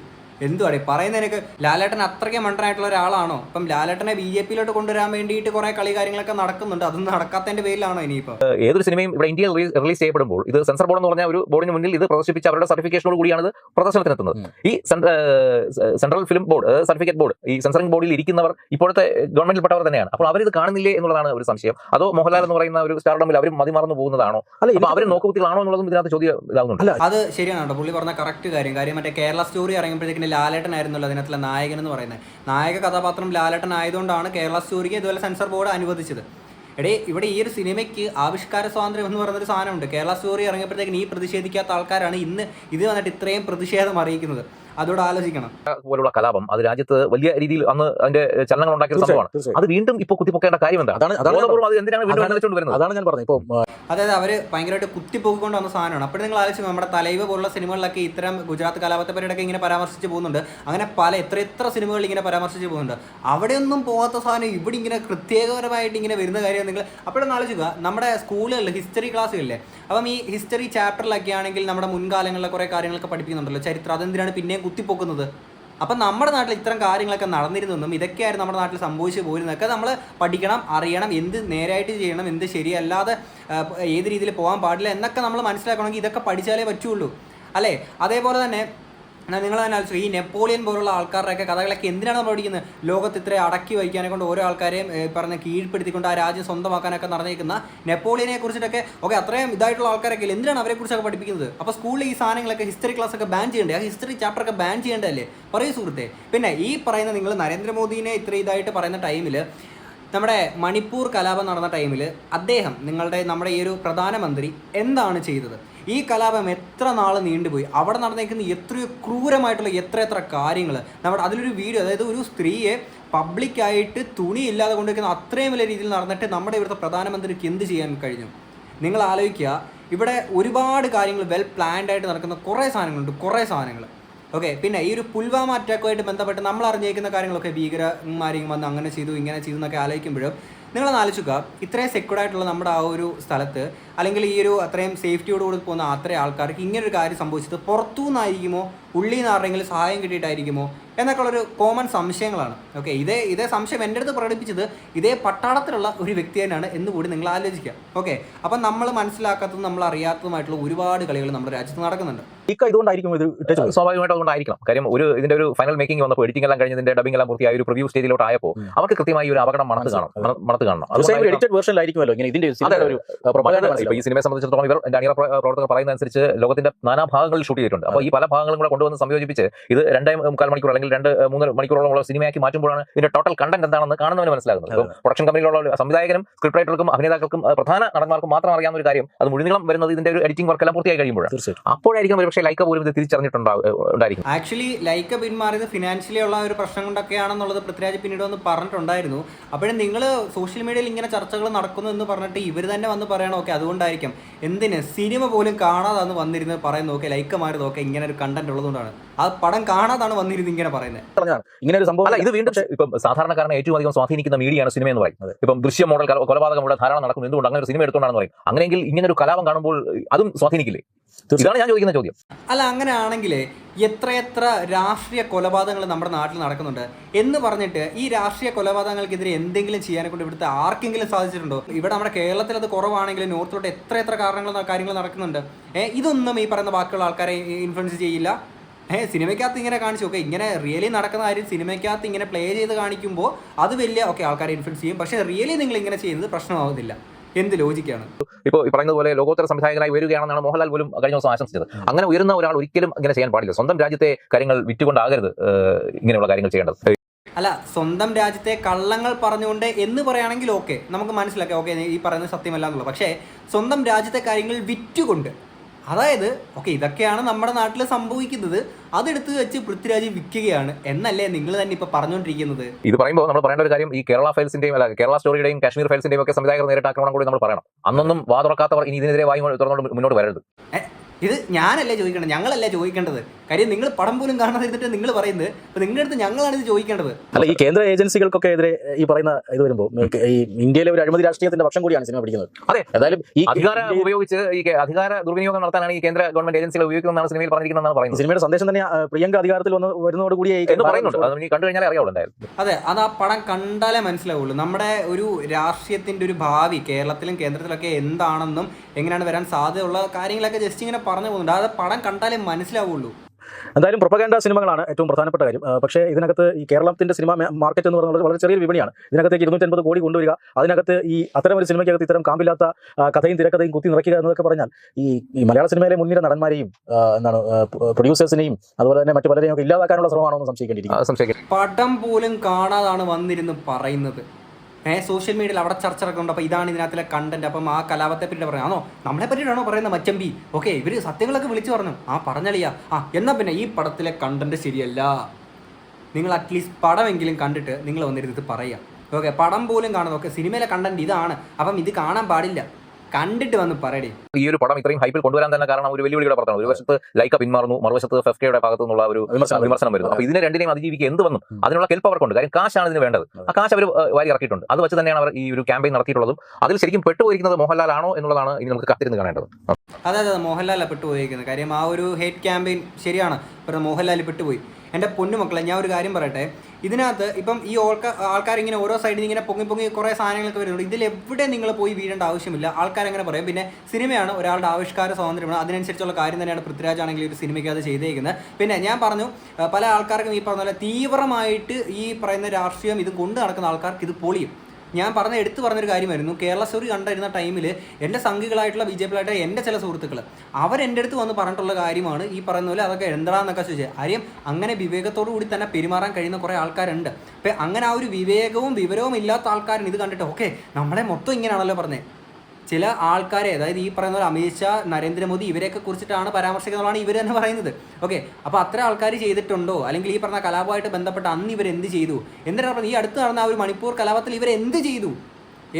എന്തുവാടെ പറയുന്നതിനൊക്കെ ലാലേട്ടൻ അത്രയ്ക്ക് മണ്ടനായിട്ടുള്ള ഒരാളാണോ? ഇപ്പം ലാലേട്ടനെ ബി ജെ പിയിലോട്ട് കൊണ്ടുവരാൻ വേണ്ടിയിട്ട് കുറെ കളി കാര്യങ്ങളൊക്കെ നടക്കുന്നുണ്ട്. അതൊന്നും നടക്കാത്തതിന്റെ പേരിലാണോ ഇനിയിപ്പോൾ ഏതൊരു സിനിമയും ഇവിടെ ഇന്ത്യയിൽ റിലീസ് ചെയ്യപ്പെടുമ്പോൾ ഇത് സെൻസർ ബോർഡ് എന്ന് പറഞ്ഞ ഒരു ബോർഡിന് മുന്നിൽ ഇത് പ്രദർശിപ്പിച്ച് അവരുടെ സർട്ടിഫിക്കേഷനോട് കൂടിയാണ് ഇത് പ്രദർശനത്തിനെത്തുന്നത്. ഈ central film board certificate board ഈ സെൻസറിംഗ് ബോർഡിൽ ഇരിക്കുന്നവർ ഇപ്പോഴത്തെ ഗവൺമെന്റിൽപ്പെട്ടവർ തന്നെയാണ്. അപ്പോൾ അവർ ഇത് കാണുന്നില്ലേ എന്നുള്ളതാണ് ഒരു സംശയം. അതോ മോഹൻലാൽ എന്ന് പറയുന്ന ഒരു സ്റ്റാർഡമിൽ അവരും മതിമറന്നു പോകുന്നതാണോ? അപ്പോൾ അവർ നോക്കുകുത്തികളാണോ എന്നുള്ളതും ഇതിനകത്ത് ചോദ്യം ഇതാകുന്നുണ്ട് അത് ശരിയാണ് കേട്ടോ. പുള്ളി പറഞ്ഞ കറക്റ്റ് കാര്യം. കാര്യം മറ്റേ കേരള സ്റ്റോറി ഇറങ്ങിയപ്പോഴത്തേക്കിന് ലാലേട്ടനായിരുന്നല്ലോ അതിനകത്തുള്ള നായകൻ എന്ന് പറയുന്നത്. നായക കഥാപാത്രം ലാലേട്ടൻ ആയതുകൊണ്ടാണ് കേരള സ്റ്റോറിക്ക് ഇതുപോലെ സെൻസർ ബോർഡ് അനുവദിച്ചത്. എടേ ഇവിടെ ഈ ഒരു സിനിമയ്ക്ക് ആവിഷ്കാര സ്വാതന്ത്ര്യം എന്ന് പറയുന്നൊരു സാധനമുണ്ട്. കേരള സ്റ്റോറി ഇറങ്ങിയപ്പോഴത്തേക്കും ഈ പ്രതിഷേധിക്കാത്ത ആൾക്കാരാണ് ഇന്ന് ഇത് വന്നിട്ട് ഇത്രയും പ്രതിഷേധം അറിയിക്കുന്നത്. അതോടെ ആലോചിക്കണം. പോലുള്ള കലാപം അത് രാജ്യത്ത് വലിയ രീതിയിൽ അന്ന് അതിന്റെ ചലനങ്ങൾ ഉണ്ടാക്കിയ സംഭവമാണ്. അത് വീണ്ടും ഇപ്പോൾ കുത്തിപ്പൊക്കേണ്ട കാര്യം എന്താ അതാണ് അതാണ് ഞാൻ അത് എന്തിനാണ് വീണ്ടും വരുന്നത്? അതാണ് ഞാൻ പറഞ്ഞത്. ഇപ്പോൾ അതായത് അവർ ഭയങ്കരമായിട്ട് കുത്തിപ്പൊക്കൊണ്ട് വന്ന സാധനമാണ്. അപ്പോൾ നിങ്ങൾ ആലോചിച്ചു നമ്മുടെ തലൈവ് പോലുള്ള സിനിമകളിലൊക്കെ ഇത്തരം ഗുജറാത്ത് കലാപത്തെ പരിപാടിയൊക്കെ ഇങ്ങനെ പരാമർശിച്ച് പോകുന്നുണ്ട്. അങ്ങനെ പല എത്ര എത്ര സിനിമകൾ ഇങ്ങനെ പരാമർശിച്ച് പോകുന്നുണ്ട്. അവിടെയൊന്നും പോകാത്ത സാധനം ഇവിടെ ഇങ്ങനെ പ്രത്യേകപരമായിട്ട് ഇങ്ങനെ വരുന്ന കാര്യം നിങ്ങൾ അപ്പോഴൊന്ന് ആലോചിക്കുക നമ്മുടെ സ്കൂളുകളിൽ ഹിസ്റ്ററി ക്ലാസ്സുകളില്ലേ? അപ്പം ഈ ഹിസ്റ്ററി ചാപ്റ്ററിലൊക്കെ ആണെങ്കിൽ നമ്മുടെ മുൻകാലങ്ങളിലെ കുറേ കാര്യങ്ങളൊക്കെ പഠിപ്പിക്കുന്നുണ്ടല്ലോ. ചരിത്രം അതെന്തിനാണ് പിന്നെയും കുത്തിപ്പൊക്കുന്നത്. അപ്പം നമ്മുടെ നാട്ടിൽ ഇത്തരം കാര്യങ്ങളൊക്കെ നടന്നിരുന്നെന്നും ഇതൊക്കെയായിരുന്നു നമ്മുടെ നാട്ടിൽ സംഭവിച്ചു പോയിരുന്നതൊക്കെ നമ്മൾ പഠിക്കണം അറിയണം എന്ത് നേരായിട്ട് ചെയ്യണം എന്ത് ശരിയല്ലാതെ ഏത് രീതിയിൽ പോകാൻ പാടില്ല എന്നൊക്കെ നമ്മൾ മനസ്സിലാക്കണമെങ്കിൽ ഇതൊക്കെ പഠിച്ചാലേ പറ്റുള്ളൂ. അല്ലേ? അതേപോലെ തന്നെ എന്നാ നിങ്ങൾ തന്നെ ആലോചിച്ചു ഈ നെപ്പോളിയൻ പോലുള്ള ആൾക്കാരുടെയൊക്കെ കഥകളൊക്കെ എന്തിനാണ് നമ്മൾ പഠിക്കുന്നത്? ലോകത്ത് ഇത്രയും അടക്കി വയ്ക്കാനെ കൊണ്ട് ഓരോ ആൾക്കാരെയും പറഞ്ഞ് കീഴ്പ്പെടുത്തിക്കൊണ്ട് ആ രാജ്യം സ്വന്തമാക്കാനൊക്കെ നടന്നിരിക്കുന്ന നെപ്പോളിയനെ കുറിച്ചിട്ടൊക്കെ ഓക്കെ അത്രയും ഇതായിട്ടുള്ള ആൾക്കാരൊക്കെ എന്തിനാണ് അവരെ കുറിച്ചൊക്കെ പഠിപ്പിക്കുന്നത്? അപ്പോൾ സ്കൂളിൽ ഈ സാധനങ്ങളൊക്കെ ഹിസ്റ്ററി ക്ലാസ് ഒക്കെ ബാൻ ചെയ്യണ്ടേ? ആ ഹിസ്റ്ററി ചാപ്റ്റർ ഒക്കെ ബാൻ ചെയ്യേണ്ടതല്ലേ? പറയൂ സുഹൃത്തെ. പിന്നെ ഈ പറയുന്ന നിങ്ങൾ നരേന്ദ്രമോദിനെ ഇത്ര ഇതായിട്ട് പറയുന്ന ടൈമിൽ നമ്മുടെ മണിപ്പൂർ കലാപം നടന്ന ടൈമിൽ അദ്ദേഹം നിങ്ങളുടെ നമ്മുടെ ഈ ഒരു പ്രധാനമന്ത്രി എന്താണ് ചെയ്തത്? ഈ കലാപം എത്ര നാൾ നീണ്ടുപോയി? അവിടെ നടന്നേക്കുന്ന എത്രയോ ക്രൂരമായിട്ടുള്ള എത്ര എത്ര കാര്യങ്ങൾ നമ്മുടെ അതിലൊരു വീഡിയോ അതായത് ഒരു സ്ത്രീയെ പബ്ലിക്കായിട്ട് തുണിയില്ലാതെ കൊണ്ടുവയ്ക്കുന്ന അത്രയും വലിയ രീതിയിൽ നടന്നിട്ട് നമ്മുടെ ഇവിടുത്തെ പ്രധാനമന്ത്രിക്ക് എന്ത് ചെയ്യാൻ കഴിഞ്ഞു? നിങ്ങൾ ആലോചിക്കുക ഇവിടെ ഒരുപാട് കാര്യങ്ങൾ വെൽ പ്ലാൻഡ് ആയിട്ട് നടക്കുന്ന കുറേ സാധനങ്ങളുണ്ട് കുറേ സാധനങ്ങൾ ഓക്കെ പിന്നെ ഈ ഒരു പുൽവാമ അറ്റാക്കുമായിട്ട് ബന്ധപ്പെട്ട് നമ്മൾ അറിഞ്ഞേക്കുന്ന കാര്യങ്ങളൊക്കെ ഭീകരന്മാരെയും വന്ന് അങ്ങനെ ചെയ്തു ഇങ്ങനെ ചെയ്തു എന്നൊക്കെ ആലോചിക്കുമ്പോഴും നിങ്ങളൊന്ന് ആലോചിക്കുക ഇത്രയും സെക്യൂർഡ് ആയിട്ടുള്ള നമ്മുടെ ആ ഒരു സ്ഥലത്ത് അല്ലെങ്കിൽ ഈ ഒരു അത്രയും സേഫ്റ്റിയോടുകൂടി പോകുന്ന അത്രയും ആൾക്കാർക്ക് ഇങ്ങനൊരു കാര്യം സംഭവിച്ചത് പുറത്തു നിന്നായിരിക്കുമോ ഉള്ളിൽ നിന്ന് ആരുടെങ്കിലും സഹായം കിട്ടിയിട്ടായിരിക്കുമോ? എന്നൊക്കെ ഉള്ളൊരു കോമൺ സംശയങ്ങളാണ്. ഓക്കെ ഇതേ ഇതേ സംശയം എന്റെ അടുത്ത് പ്രകടിപ്പിച്ചത് ഇതേ പട്ടാളത്തിലുള്ള ഒരു വ്യക്തി തന്നെയാണ് എന്ന് കൂടി നിങ്ങൾ ആലോചിക്കുക. ഓക്കെ അപ്പം നമ്മൾ മനസ്സിലാക്കാത്തതും നമ്മൾ അറിയാത്തതുമായിട്ടുള്ള ഒരുപാട് കളികൾ നമ്മുടെ രാജ്യത്ത് നടക്കുന്നുണ്ട്. ഇക്ക ഇതുകൊണ്ടായിരിക്കും ഇത് സ്വാഭാവികമായിട്ട് അതുകൊണ്ടായിരിക്കണം. കാര്യം ഒരു ഇതിന്റെ ഒരു ഫൈനൽ മേക്കിംഗ് വന്നപ്പോൾ എഡിറ്റിംഗ് എല്ലാം കഴിഞ്ഞതിന്റെ ഡബിംഗ് എല്ലാം പൂർത്തിയായ ഒരു പ്രിവ്യൂ സ്റ്റേജിലോട്ട് ആയപ്പോൾ അവർക്ക് കൃത്യമായി ഒരു അപകടം മണത്ത് കാണും മണ- മണത്ത് കാണണം. ഒരു എഡിറ്റഡ് വേർഷനിലായിരിക്കുമല്ലോ ഇങ്ങനെ ഇതിന്റെ ഒരു ഈ സിനിമയെ സംബന്ധിച്ചിടത്തോളം ഇവർ എന്റെ അണിയറ പ്രവർത്തകർ പറയുന്ന അനുസരിച്ച് ലോകത്തിന്റെ നാനാ ഭാഗങ്ങളിൽ ഷൂട്ട് ചെയ്തിട്ടുണ്ട്. അപ്പോൾ ഈ പല ഭാഗങ്ങളും കൂടെ കൊണ്ടുവന്ന് സംയോജിപ്പിച്ച് ഇത് രണ്ടേ മുക്കാൽ മണിക്കൂർ അല്ലെങ്കിൽ രണ്ട് മൂന്ന് മണിക്കൂറോളം ഉള്ള സിനിമയാക്കി മാറ്റുമ്പോഴാണ് ഇതിന്റെ ടോട്ടൽ കണ്ടന്റ് എന്താണെന്ന് കാണുന്നവന് മനസ്സിലാകുന്നത്. ഇപ്പം പ്രൊഡക്ഷൻ കമ്പനിയിലുള്ള സംവിധായകനും സ്ക്രിപ്റ്റ് റൈറ്റർക്കും അഭിനേതാക്കൾക്കും പ്രധാന നടന്മാർക്കും മാത്രം അറിയാവുന്ന ഒരു കാര്യം അത് മുഴുനീളം വരുന്നത് ഇതിന്റെ ഒരു എഡിറ്റിംഗ് വർക്ക് എല്ലാം പൂർത്തിയായി കഴിയുമ്പോഴാണ്. അപ്പോഴായിരിക്കും അപ്പോഴായിരിക്കും ഒരുപക്ഷെ ലൈക്ക പോലും ഇത് തിരിച്ചറിഞ്ഞിട്ടുണ്ടാവും ഉണ്ടായിരിക്കും. ആക്ച്വലി ലൈക്ക പിന്മാറിയത് ഫിനാൻഷ്യലി ഉള്ള ഒരു പ്രശ്നം കൊണ്ടൊക്കെയാണെന്നുള്ളത് പൃഥ്വിരാജ് പിന്നീട് വന്ന് പറഞ്ഞിട്ടുണ്ടായിരുന്നു. അപ്പോഴും നിങ്ങൾ സോഷ്യൽ മീഡിയയിൽ ഇങ്ങനെ ചർച്ചകൾ നടക്കുന്നു എന്ന് പറഞ്ഞിട്ട് ഇവർ തന്നെ വന്ന് പറയണം ഓക്കെ അതുകൊണ്ടായിരിക്കും. എന്തിന്? സിനിമ പോലും കാണാതാണ് വന്നിരുന്നത് വന്നിരുന്ന് പറയുന്നത് ഓക്കെ ലൈക്ക മാറി നോക്കെ ഇങ്ങനെ ഒരു കണ്ടന്റ് ഉള്ളതുകൊണ്ടാണ് ആ പടം കാണാതാണ് വന്നിരുന്നത് ഇങ്ങനെ പറയുന്നത്. ഇങ്ങനെ ഒരു സംഭവം അല്ല ഇത് വീണ്ടും ഇപ്പം സാധാരണക്കാരനെ ഏറ്റവും അധികം സ്വാധീനിക്കുന്ന മീഡിയയാണ് സിനിമ എന്ന് പറയുന്നത്. ഇപ്പം ദൃശ്യ മോഡൽ കല- കൊലപാതകം ഇവിടെ ധാരാളം നടക്കുന്നു. എന്തുകൊണ്ട്? അങ്ങനെ ഒരു സിനിമ എടുത്തുകൊണ്ടാണെന്ന് പറയും. അങ്ങനെയെങ്കിൽ ഇങ്ങനെ ഒരു കലാപം കാണുമ്പോൾ അതും സ്വാധീനിക്കില്ലേ? ഇതാണ് ഞാൻ ചോദിക്കുന്ന ചോദ്യം. അല്ല അങ്ങനെയാണെങ്കിൽ എത്രയെത്ര രാഷ്ട്രീയ കൊലപാതകങ്ങൾ നമ്മുടെ നാട്ടിൽ നടക്കുന്നുണ്ട് എന്ന് പറഞ്ഞിട്ട് ഈ രാഷ്ട്രീയ കൊലപാതകങ്ങൾക്കെതിരെ എന്തെങ്കിലും ചെയ്യാനെ കൊണ്ട് ഇവിടുത്തെ ആർക്കെങ്കിലും സാധിച്ചിട്ടുണ്ടോ? ഇവിടെ നമ്മുടെ കേരളത്തിൽ അത് കുറവാണെങ്കിലും നോർത്തിലോട്ട് എത്ര എത്ര കാരണങ്ങൾ കാര്യങ്ങൾ നടക്കുന്നുണ്ട്. ഇതൊന്നും ഈ പറയുന്ന ബാക്കിയുള്ള ആൾക്കാരെ ഇൻഫ്ലുവൻസ് ചെയ്യില്ല. ഏ സിനിമയ്ക്കകത്ത് ഇങ്ങനെ കാണിച്ചു. ഓക്കെ ഇങ്ങനെ റിയലി നടക്കുന്ന കാര്യം സിനിമയ്ക്കകത്ത് ഇങ്ങനെ പ്ലേ ചെയ്ത് കാണിക്കുമ്പോൾ അത് വലിയ ഓക്കെ ആൾക്കാരെ ഇൻഫ്ലുവൻസ് ചെയ്യും. പക്ഷേ റിയലി നിങ്ങൾ ഇങ്ങനെ ചെയ്യുന്നത് പ്രശ്നമാവുന്നില്ല. എന്ത് ലോജിക്കാണ്? ഇപ്പോൾ ഈ പറയുന്നത് പോലെ ലോകോത്തര സംവിധായകനായി വരികയാണെന്നാണ് മോഹൻലാൽ പോലും കഴിഞ്ഞ ദിവസം ആശംസിച്ചത്. അങ്ങനെ ഉയർന്ന ഒരാൾ ഒരിക്കലും ഇങ്ങനെ ചെയ്യാൻ പാടില്ല. സ്വന്തം രാജ്യത്തെ കാര്യങ്ങൾ വിറ്റുകൊണ്ടാകരുത് ഇങ്ങനെയുള്ള കാര്യങ്ങൾ ചെയ്യേണ്ടത്. അല്ല സ്വന്തം രാജ്യത്തെ കള്ളങ്ങൾ പറഞ്ഞുകൊണ്ട് എന്ന് പറയുകയാണെങ്കിൽ ഓക്കെ. നമുക്ക് മനസ്സിലാക്കാം. ഓക്കെ ഈ പറയുന്നത് സത്യമല്ല എന്നുള്ളത്. പക്ഷേ സ്വന്തം രാജ്യത്തെ കാര്യങ്ങൾ വിറ്റുകൊണ്ട് അതായത് ഓക്കെ ഇതൊക്കെയാണ് നമ്മുടെ നാട്ടിൽ സംഭവിക്കുന്നത്. അതെടുത്ത് വെച്ച് പൃഥ്വിരാജ് വിൽക്കുകയാണ്. എന്നല്ലേ നിങ്ങൾ തന്നെ ഇപ്പൊ പറഞ്ഞുകൊണ്ടിരിക്കുന്നത് ഇത് പറയുമ്പോൾ നമ്മൾ പറയേണ്ട ഒരു കാര്യം ഈ കേരള ഫയൽസിന്റെയും അല്ല കേരള സ്റ്റോറിയുടെയും കാശ്മീർ ഫയൽസിന്റെയും ഒക്കെ സംവിധായകർ നേരിട്ട് ആക്രമണം കൂടി നമ്മൾ പറയണം. അന്നൊന്നും വാതുറക്കാത്തവർ ഇനി ഇതിനെതിരെ വായി തുറന്നുകൊണ്ട് മുന്നോട്ട് വരരുത്. ഇത് ഞാനല്ലേ ചോദിക്കേണ്ടത്? ഞങ്ങളല്ലേ ചോദിക്കേണ്ടത്? കാര്യം നിങ്ങൾ പടം പോലും കാണാതിരുന്നിട്ട് നിങ്ങൾ പറയുന്നത്. അപ്പൊ നിങ്ങളുടെ അടുത്ത് ഞങ്ങളാണ് ഇത് ചോദിക്കേണ്ടത്. അല്ല ഈ കേന്ദ്ര ഏജൻസികൾക്കൊക്കെ എതിരെ ഈ പറയുന്ന ഇത് വരുമ്പോൾ ഈ ഇന്ത്യയിലെ ഒരു അഴിമതി രാഷ്ട്രീയത്തിന്റെ പക്ഷം കൂടിയാണ് സിനിമ പിടിക്കുന്നത്. അതെ. ഏതായാലും ഈ അധികാരം ഉപയോഗിച്ച് ഈ അധികാര ദുർവിനിയോഗം നടത്താനാണ് ഈ കേന്ദ്ര ഗവൺമെന്റ് ഏജൻസികൾ ഉപയോഗിക്കുന്നതെന്നാണ് സിനിമയിൽ പറഞ്ഞിരിക്കുന്നതെന്നാണ് പറയുന്നത്. സിനിമയുടെ സന്ദേശം തന്നെ പ്രിയങ്ക അധികാരത്തിൽ വന്ന് വരുന്നതോട് കൂടി എന്ന് പറയുന്നുണ്ട്. അത് നീ കണ്ടു കഴിഞ്ഞാൽ അറിയാവുള്ളൂ എന്തായാലും. അതെ അത് ആ പടം കണ്ടാലേ മനസ്സിലാവുള്ളൂ. നമ്മുടെ ഒരു രാഷ്ട്രീയത്തിന്റെ ഒരു ഭാവി കേരളത്തിലും കേന്ദ്രത്തിലൊക്കെ എന്താണെന്നും എങ്ങനെയാണ് വരാൻ സാധ്യതയുള്ള കാര്യങ്ങളൊക്കെ ജസ്റ്റ് ഇങ്ങനെ പറഞ്ഞു പോകുന്നുണ്ട്. അത് പടം കണ്ടാലേ മനസ്സിലാവുള്ളൂ. എന്തായാലും പ്രൊപ്പഗാൻഡ സിനിമകളാണ് ഏറ്റവും പ്രധാനപ്പെട്ട കാര്യം. പക്ഷേ ഇതിനകത്ത് ഈ കേരളത്തിന്റെ സിനിമ മാർക്കറ്റ് എന്ന് പറയുന്നത് വളരെ ചെറിയ വിപണിയാണ്. ഇതിനകത്തേക്ക് ഇരുന്നൂറ്റൻപത് കോടി കൊണ്ടുവരിക അതിനകത്ത് ഈ അത്തരം ഒരു സിനിമയ്ക്കകത്ത് ഇത്തരം കാമ്പില്ലാത്ത കഥയും തിരക്കഥയും കുത്തി നിറയ്ക്കുക എന്നതൊക്കെ പറഞ്ഞാൽ ഈ ഈ മലയാള സിനിമയിലെ മുൻനിര നടന്മാരെയും എന്താണ് പ്രൊഡ്യൂസേഴ്സിനെയും അതുപോലെ തന്നെ മറ്റു പലരെയും ഒക്കെ ഇല്ലാതാക്കാനുള്ള ശ്രമമാണോ എന്ന് സംശയിക്കേണ്ടിയിരിക്കുന്നു. പടം പോലും കാണാതാണ് വന്നിരുന്ന് പറയുന്നത്. സോഷ്യൽ മീഡിയയിൽ അവിടെ ചർച്ച ഇറക്കുന്നുണ്ട് അപ്പോൾ ഇതാണ് ഇതിനകത്തിലെ കണ്ടന്റ് അപ്പം ആ കലാപത്തെ പറ്റി പറയാം. ആണോ? നമ്മളെ പറ്റിയിട്ടാണോ പറയുന്നത് മച്ചമ്പി? ഓക്കെ ഇവർ സത്യങ്ങളൊക്കെ വിളിച്ചു പറഞ്ഞു. ആ പറഞ്ഞളിയാ. ആ എന്നാൽ പിന്നെ ഈ പടത്തിലെ കണ്ടന്റ് ശരിയല്ല. നിങ്ങൾ അറ്റ്ലീസ്റ്റ് പടമെങ്കിലും കണ്ടിട്ട് നിങ്ങൾ വന്നിരുന്നിട്ട് പറയുക പറയാം. ഓക്കെ പടം പോലും കാണുന്നത് ഓക്കെ സിനിമയിലെ കണ്ടന്റ് ഇതാണ്. അപ്പം ഇത് കാണാൻ പാടില്ല. കണ്ടിട്ട് വന്ന് പറയടി. ഈ ഒരു പടം ഇത്രയും ഹൈപ്പിൽ കൊണ്ടുവരാൻ തന്നെ കാരണം ഒരു വെല്ലുവിളിയുടെ പുറത്താണ് ഒരു വശത്ത് ലൈക്ക പിന്മാറുന്നു മറുവശത്ത് ഫെഫ്കയുടെ ഭാഗത്തു നിന്നുള്ള ഒരു വിമർശനം. വരുന്നു. അപ്പൊ ഇതിനെ രണ്ടിനെയും അതിജീവിക്കുക എന്ത് വന്നു? അതിനുള്ള കെൽപ്പ് അവർക്കുണ്ട് കാര്യം കാശാണ് ഇതിന് വേണ്ടത്. ആ കാശ് അവർ വാരി ഇറക്കിയിട്ടുണ്ട്. അത് വെച്ച് തന്നെയാണ് അവർ ഈ ഒരു ക്യാമ്പയിൻ നടത്തിയിട്ടുള്ളതും. അതിൽ ശരിക്കും പെട്ടുപോയിരിക്കുന്നത് മോഹൻലാൽ ആണോ എന്നുള്ളതാണ് ഇനി നമുക്ക് കത്തിരുന്ന് കാണേണ്ടത്. അതെ അതെ മോഹൻലാലാണ് പെട്ടുപോയിരിക്കുന്നത്. കാര്യം ആ ഒരു ഹേറ്റ് ക്യാമ്പയിൻ ശരിയാണ്. മോഹൻലാൽ പെട്ടുപോയി. എന്റെ പൊന്നുമക്കളെ ഞാൻ ഒരു കാര്യം പറയട്ടെ. ഇതിനകത്ത് ഇപ്പം ഈ ആൾക്കാർ ഇങ്ങനെ ഓരോ സൈഡിൽ ഇങ്ങനെ പൊങ്ങി പൊങ്ങി കുറേ സാധനങ്ങളൊക്കെ വരുന്നുണ്ട്. ഇതിൽ എവിടെ നിങ്ങൾ പോയി വീഴേണ്ട ആവശ്യമില്ല. ആൾക്കാർ അങ്ങനെ പറയും. പിന്നെ സിനിമയാണ് ഒരാളുടെ ആവിഷ്കാര സ്വാതന്ത്ര്യമാണ്. അതിനനുസരിച്ചുള്ള കാര്യം തന്നെയാണ് പൃഥ്വിരാജ് ആണെങ്കിൽ ഒരു സിനിമയ്ക്ക് അത് ചെയ്തേക്കുന്നത്. പിന്നെ ഞാൻ പറഞ്ഞു പല ആൾക്കാർക്കും ഈ പറഞ്ഞ പോലെ തീവ്രമായിട്ട് ഈ പറയുന്ന രാഷ്ട്രീയം ഇത് കൊണ്ട് നടക്കുന്ന ആൾക്കാർക്ക് ഇത് പൊളിയും. ഞാൻ പറഞ്ഞ എടുത്തു പറഞ്ഞൊരു കാര്യമായിരുന്നു. കേരള സ്റ്റോറി കണ്ടിരുന്ന ടൈമിൽ എന്റെ സംഘികളായിട്ടുള്ള ബി ജെ പിയിലായിട്ടുള്ള എന്റെ ചില സുഹൃത്തുക്കൾ അവരെന്റെ അടുത്ത് വന്ന് പറഞ്ഞിട്ടുള്ള കാര്യമാണ് ഈ പറയുന്ന പോലെ അതൊക്കെ എന്താണെന്നൊക്കെ ചോദിച്ചത്. കാര്യം അങ്ങനെ വിവേകത്തോടു കൂടി തന്നെ പെരുമാറാൻ കഴിയുന്ന കുറേ ആൾക്കാരുണ്ട്. അപ്പം അങ്ങനെ ആ ഒരു വിവേകവും വിവരവും ഇല്ലാത്ത ആൾക്കാരൻ ഇത് കണ്ടിട്ട്. ഓക്കെ നമ്മളെ മൊത്തം ഇങ്ങനെയാണല്ലോ പറഞ്ഞത് ചില ആൾക്കാരെ അതായത് ഈ പറയുന്ന പോലെ അമിത് ഷാ നരേന്ദ്രമോദി ഇവരെയൊക്കെ കുറിച്ചിട്ടാണ് പരാമർശിക്കുന്നതാണ് ഇവർ തന്നെ പറയുന്നത്. ഓക്കെ അപ്പോൾ അത്ര ആൾക്കാർ ചെയ്തിട്ടുണ്ടോ? അല്ലെങ്കിൽ ഈ പറഞ്ഞ കലാപമായിട്ട് ബന്ധപ്പെട്ട് അന്ന് ഇവർ എന്ത് ചെയ്തു? എന്തിനാണ് ഈ അടുത്ത് നടന്ന ആ ഒരു മണിപ്പൂർ കലാപത്തിൽ ഇവർ എന്ത് ചെയ്തു?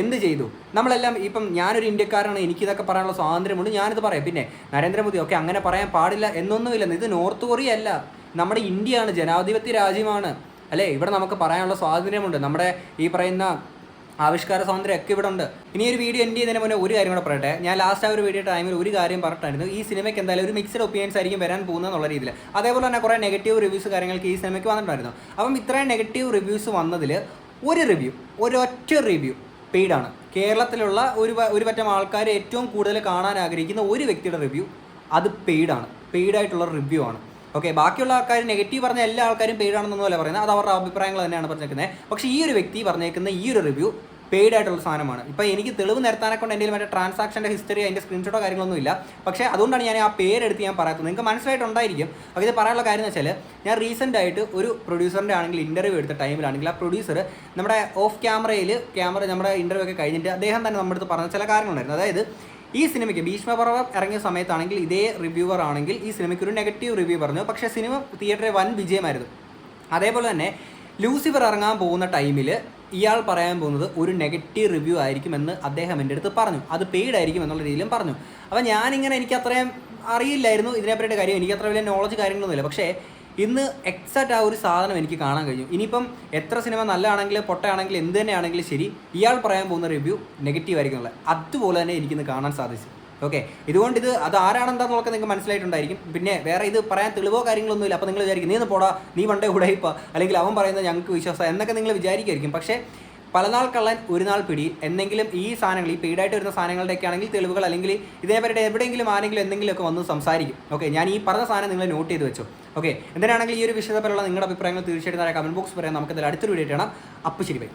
എന്ത് ചെയ്തു? നമ്മളെല്ലാം ഇപ്പം ഞാനൊരു ഇന്ത്യക്കാരനാണ് എനിക്കിതൊക്കെ പറയാനുള്ള സ്വാതന്ത്ര്യമുണ്ട് ഞാനിത് പറയാം. പിന്നെ നരേന്ദ്രമോദി ഓക്കെ അങ്ങനെ പറയാൻ പാടില്ല എന്നൊന്നുമില്ല ഇത് നോർത്ത് കൊറിയ അല്ല നമ്മുടെ ഇന്ത്യയാണ് ജനാധിപത്യ രാജ്യമാണ്. അല്ലേ? ഇവിടെ നമുക്ക് പറയാനുള്ള സ്വാതന്ത്ര്യമുണ്ട്. നമ്മുടെ ഈ പറയുന്ന ആവിഷ്കാര സ്വാതന്ത്ര്യം ഒക്കെ ഇവിടെ ഉണ്ട് ഇനി ഒരു വീഡിയോ എൻഡ് ചെയ്യുന്നതിന് മുന്നേ ഒരു കാര്യം കൂടെ പറയട്ടെ. ഞാൻ ലാസ്റ്റ് ആ ഒരു വീഡിയോ ടൈമിൽ ഒരു കാര്യം പറഞ്ഞിട്ടായിരുന്നു. ഈ സിനിമയ്ക്ക് എന്തായാലും ഒരു മിക്സഡ് ഒപ്പീനിയൻസ് ആയിരിക്കും വരാൻ പോകുന്നത് എന്നുള്ള രീതിയിൽ. അതേപോലെ തന്നെ കുറേ നെഗറ്റീവ് റിവ്യൂസ് കാര്യങ്ങൾക്ക് ഈ സിനിമയ്ക്ക് വന്നിട്ടുണ്ടായിരുന്നു. അപ്പം ഇത്രയും നെഗറ്റീവ് റിവ്യൂസ് വന്നതിൽ ഒരു റിവ്യൂ ഒരൊറ്റ റിവ്യൂ പെയ്ഡാണ് കേരളത്തിലുള്ള ഒരു ഒരു പറ്റം ആൾക്കാർ ഏറ്റവും കൂടുതൽ കാണാൻ ആഗ്രഹിക്കുന്ന ഒരു വ്യക്തിയുടെ റിവ്യൂ അത് പെയ്ഡാണ് പെയ്ഡായിട്ടുള്ള റിവ്യൂ ആണ്. ഓക്കെ ബാക്കിയുള്ള ആൾക്കാർ നെഗറ്റീവ് പറഞ്ഞ എല്ലാ ആൾക്കാരും പെയ്ഡാണെന്നൊന്നുമല്ല പറയുന്നത്. അത് അവരുടെ അഭിപ്രായങ്ങൾ തന്നെയാണ് പറഞ്ഞേക്കുന്നത്. പക്ഷേ ഈ ഒരു വ്യക്തി പറഞ്ഞേക്കുന്ന ഈ ഒരു റിവ്യൂ പെയ്ഡ് ആയിട്ടുള്ള സാധനമാണ്. ഇപ്പോൾ എനിക്ക് തെളിവ് നിരത്താനെ കൊണ്ട് എന്റെ മറ്റേ ട്രാൻസാക്ഷന്റെ ഹിസ്റ്ററി അതിന്റെ സ്ക്രീൻഷോട്ടോ കാര്യങ്ങളൊന്നും ഇല്ല. പക്ഷേ അതുകൊണ്ടാണ് ഞാൻ ആ പേരെടുത്ത് ഞാൻ പറയാത്തത്. നിങ്ങൾക്ക് മനസ്സിലായിട്ടുണ്ടായിരിക്കും. അപ്പോൾ ഇത് പറയാനുള്ള കാര്യം എന്ന് വെച്ചാൽ ഞാൻ റീസെന്റ് ആയിട്ട് ഒരു പ്രൊഡ്യൂസറിന്റെ ആണെങ്കിൽ ഇന്റർവ്യൂ എടുത്ത ടൈമിലാണെങ്കിൽ ആ പ്രൊഡ്യൂസർ നമ്മുടെ ഓഫ് ക്യാമറയിൽ ക്യാമറ നമ്മുടെ ഇന്റർവ്യൂ ഒക്കെ കഴിഞ്ഞിട്ട് അദ്ദേഹം തന്നെ നമ്മുടെ അടുത്ത് പറഞ്ഞ ചില കാര്യങ്ങളുണ്ടായിരുന്നു. അതായത് ഈ സിനിമയ്ക്ക് ഭീഷ്മപർവം ഇറങ്ങിയ സമയത്താണെങ്കിൽ ഇതേ റിവ്യൂവർ ആണെങ്കിൽ ഈ സിനിമയ്ക്ക് ഒരു നെഗറ്റീവ് റിവ്യൂ പറഞ്ഞു. പക്ഷേ സിനിമ തിയേറ്ററിൽ വൻ വിജയമായിരുന്നു. അതേപോലെ തന്നെ ലൂസിഫർ ഇറങ്ങാൻ പോകുന്ന ടൈമിൽ ഇയാൾ പറയാൻ പോകുന്നത് ഒരു നെഗറ്റീവ് റിവ്യൂ ആയിരിക്കും എന്ന് അദ്ദേഹം എന്റെ അടുത്ത് പറഞ്ഞു. അത് പെയ്ഡ് ആയിരിക്കും എന്നുള്ള രീതിയിലും പറഞ്ഞു. അപ്പോൾ ഞാനിങ്ങനെ എനിക്ക് അത്രയും അറിയില്ലായിരുന്നു ഇതിനെപ്പറ്റിയിട്ട് കാര്യം. എനിക്ക് അത്ര വലിയ നോളജ് കാര്യങ്ങളൊന്നുമില്ല. പക്ഷേ ഇന്ന് എക്സാക്റ്റ് ആ ഒരു സാധനം എനിക്ക് കാണാൻ കഴിഞ്ഞു. ഇനിയിപ്പം എത്ര സിനിമ നല്ലതാണെങ്കിലും പൊട്ടയാണെങ്കിലും എന്ത് തന്നെയാണെങ്കിലും ശരി ഇയാൾ പറയാൻ പോകുന്ന റിവ്യൂ നെഗറ്റീവ് ആയിരിക്കും അതുപോലെ തന്നെ എനിക്കിന്ന് കാണാൻ സാധിച്ചു. ഓക്കെ ഇതുകൊണ്ട് ഇത് അത് ആരാണെന്താന്നൊക്കെ നിങ്ങൾക്ക് മനസ്സിലായിട്ടുണ്ടായിരിക്കും. പിന്നെ വേറെ ഇത് പറയാൻ തെളിവോ കാര്യങ്ങളൊന്നുമില്ല അപ്പോൾ നിങ്ങൾ വിചാരിക്കും നീ ഒന്ന് പോടാ നീ പണ്ടേ ഉടയിപ്പ അല്ലെങ്കിൽ അവൻ പറയുന്നത് ഞങ്ങൾക്ക് വിശ്വാസം എന്നൊക്കെ നിങ്ങൾ വിചാരിക്കുമായിരിക്കും. പക്ഷേ പല നാൾ കള്ളൻ ഒരു നാൾ പിടി എന്തെങ്കിലും ഈ സാധനങ്ങൾ ഈ പെയ്ഡായിട്ട് വരുന്ന സാധനങ്ങളുടെയൊക്കെ ആണെങ്കിൽ തെളിവുകൾ അല്ലെങ്കിൽ ഇതിനെപ്പറ്റി എവിടെയെങ്കിലും ആരെങ്കിലും എന്തെങ്കിലുമൊക്കെ വന്ന് സംസാരിക്കും. ഓക്കെ ഞാൻ ഈ പറഞ്ഞ സാധനം നിങ്ങൾ നോട്ട് ചെയ്ത് വെച്ചു. ഓക്കെ എന്തിനാണെങ്കിൽ ഈ ഒരു വിഷയത്തെപ്പറ്റിയുള്ള നിങ്ങളുടെ അഭിപ്രായങ്ങൾ തീർച്ചയായിട്ടും കമന്റ് ബോക്സ് പറയാം. നമുക്ക് അടുത്തൊരു വീഡിയോ ആണ് അപ്പ് ശരി ബൈ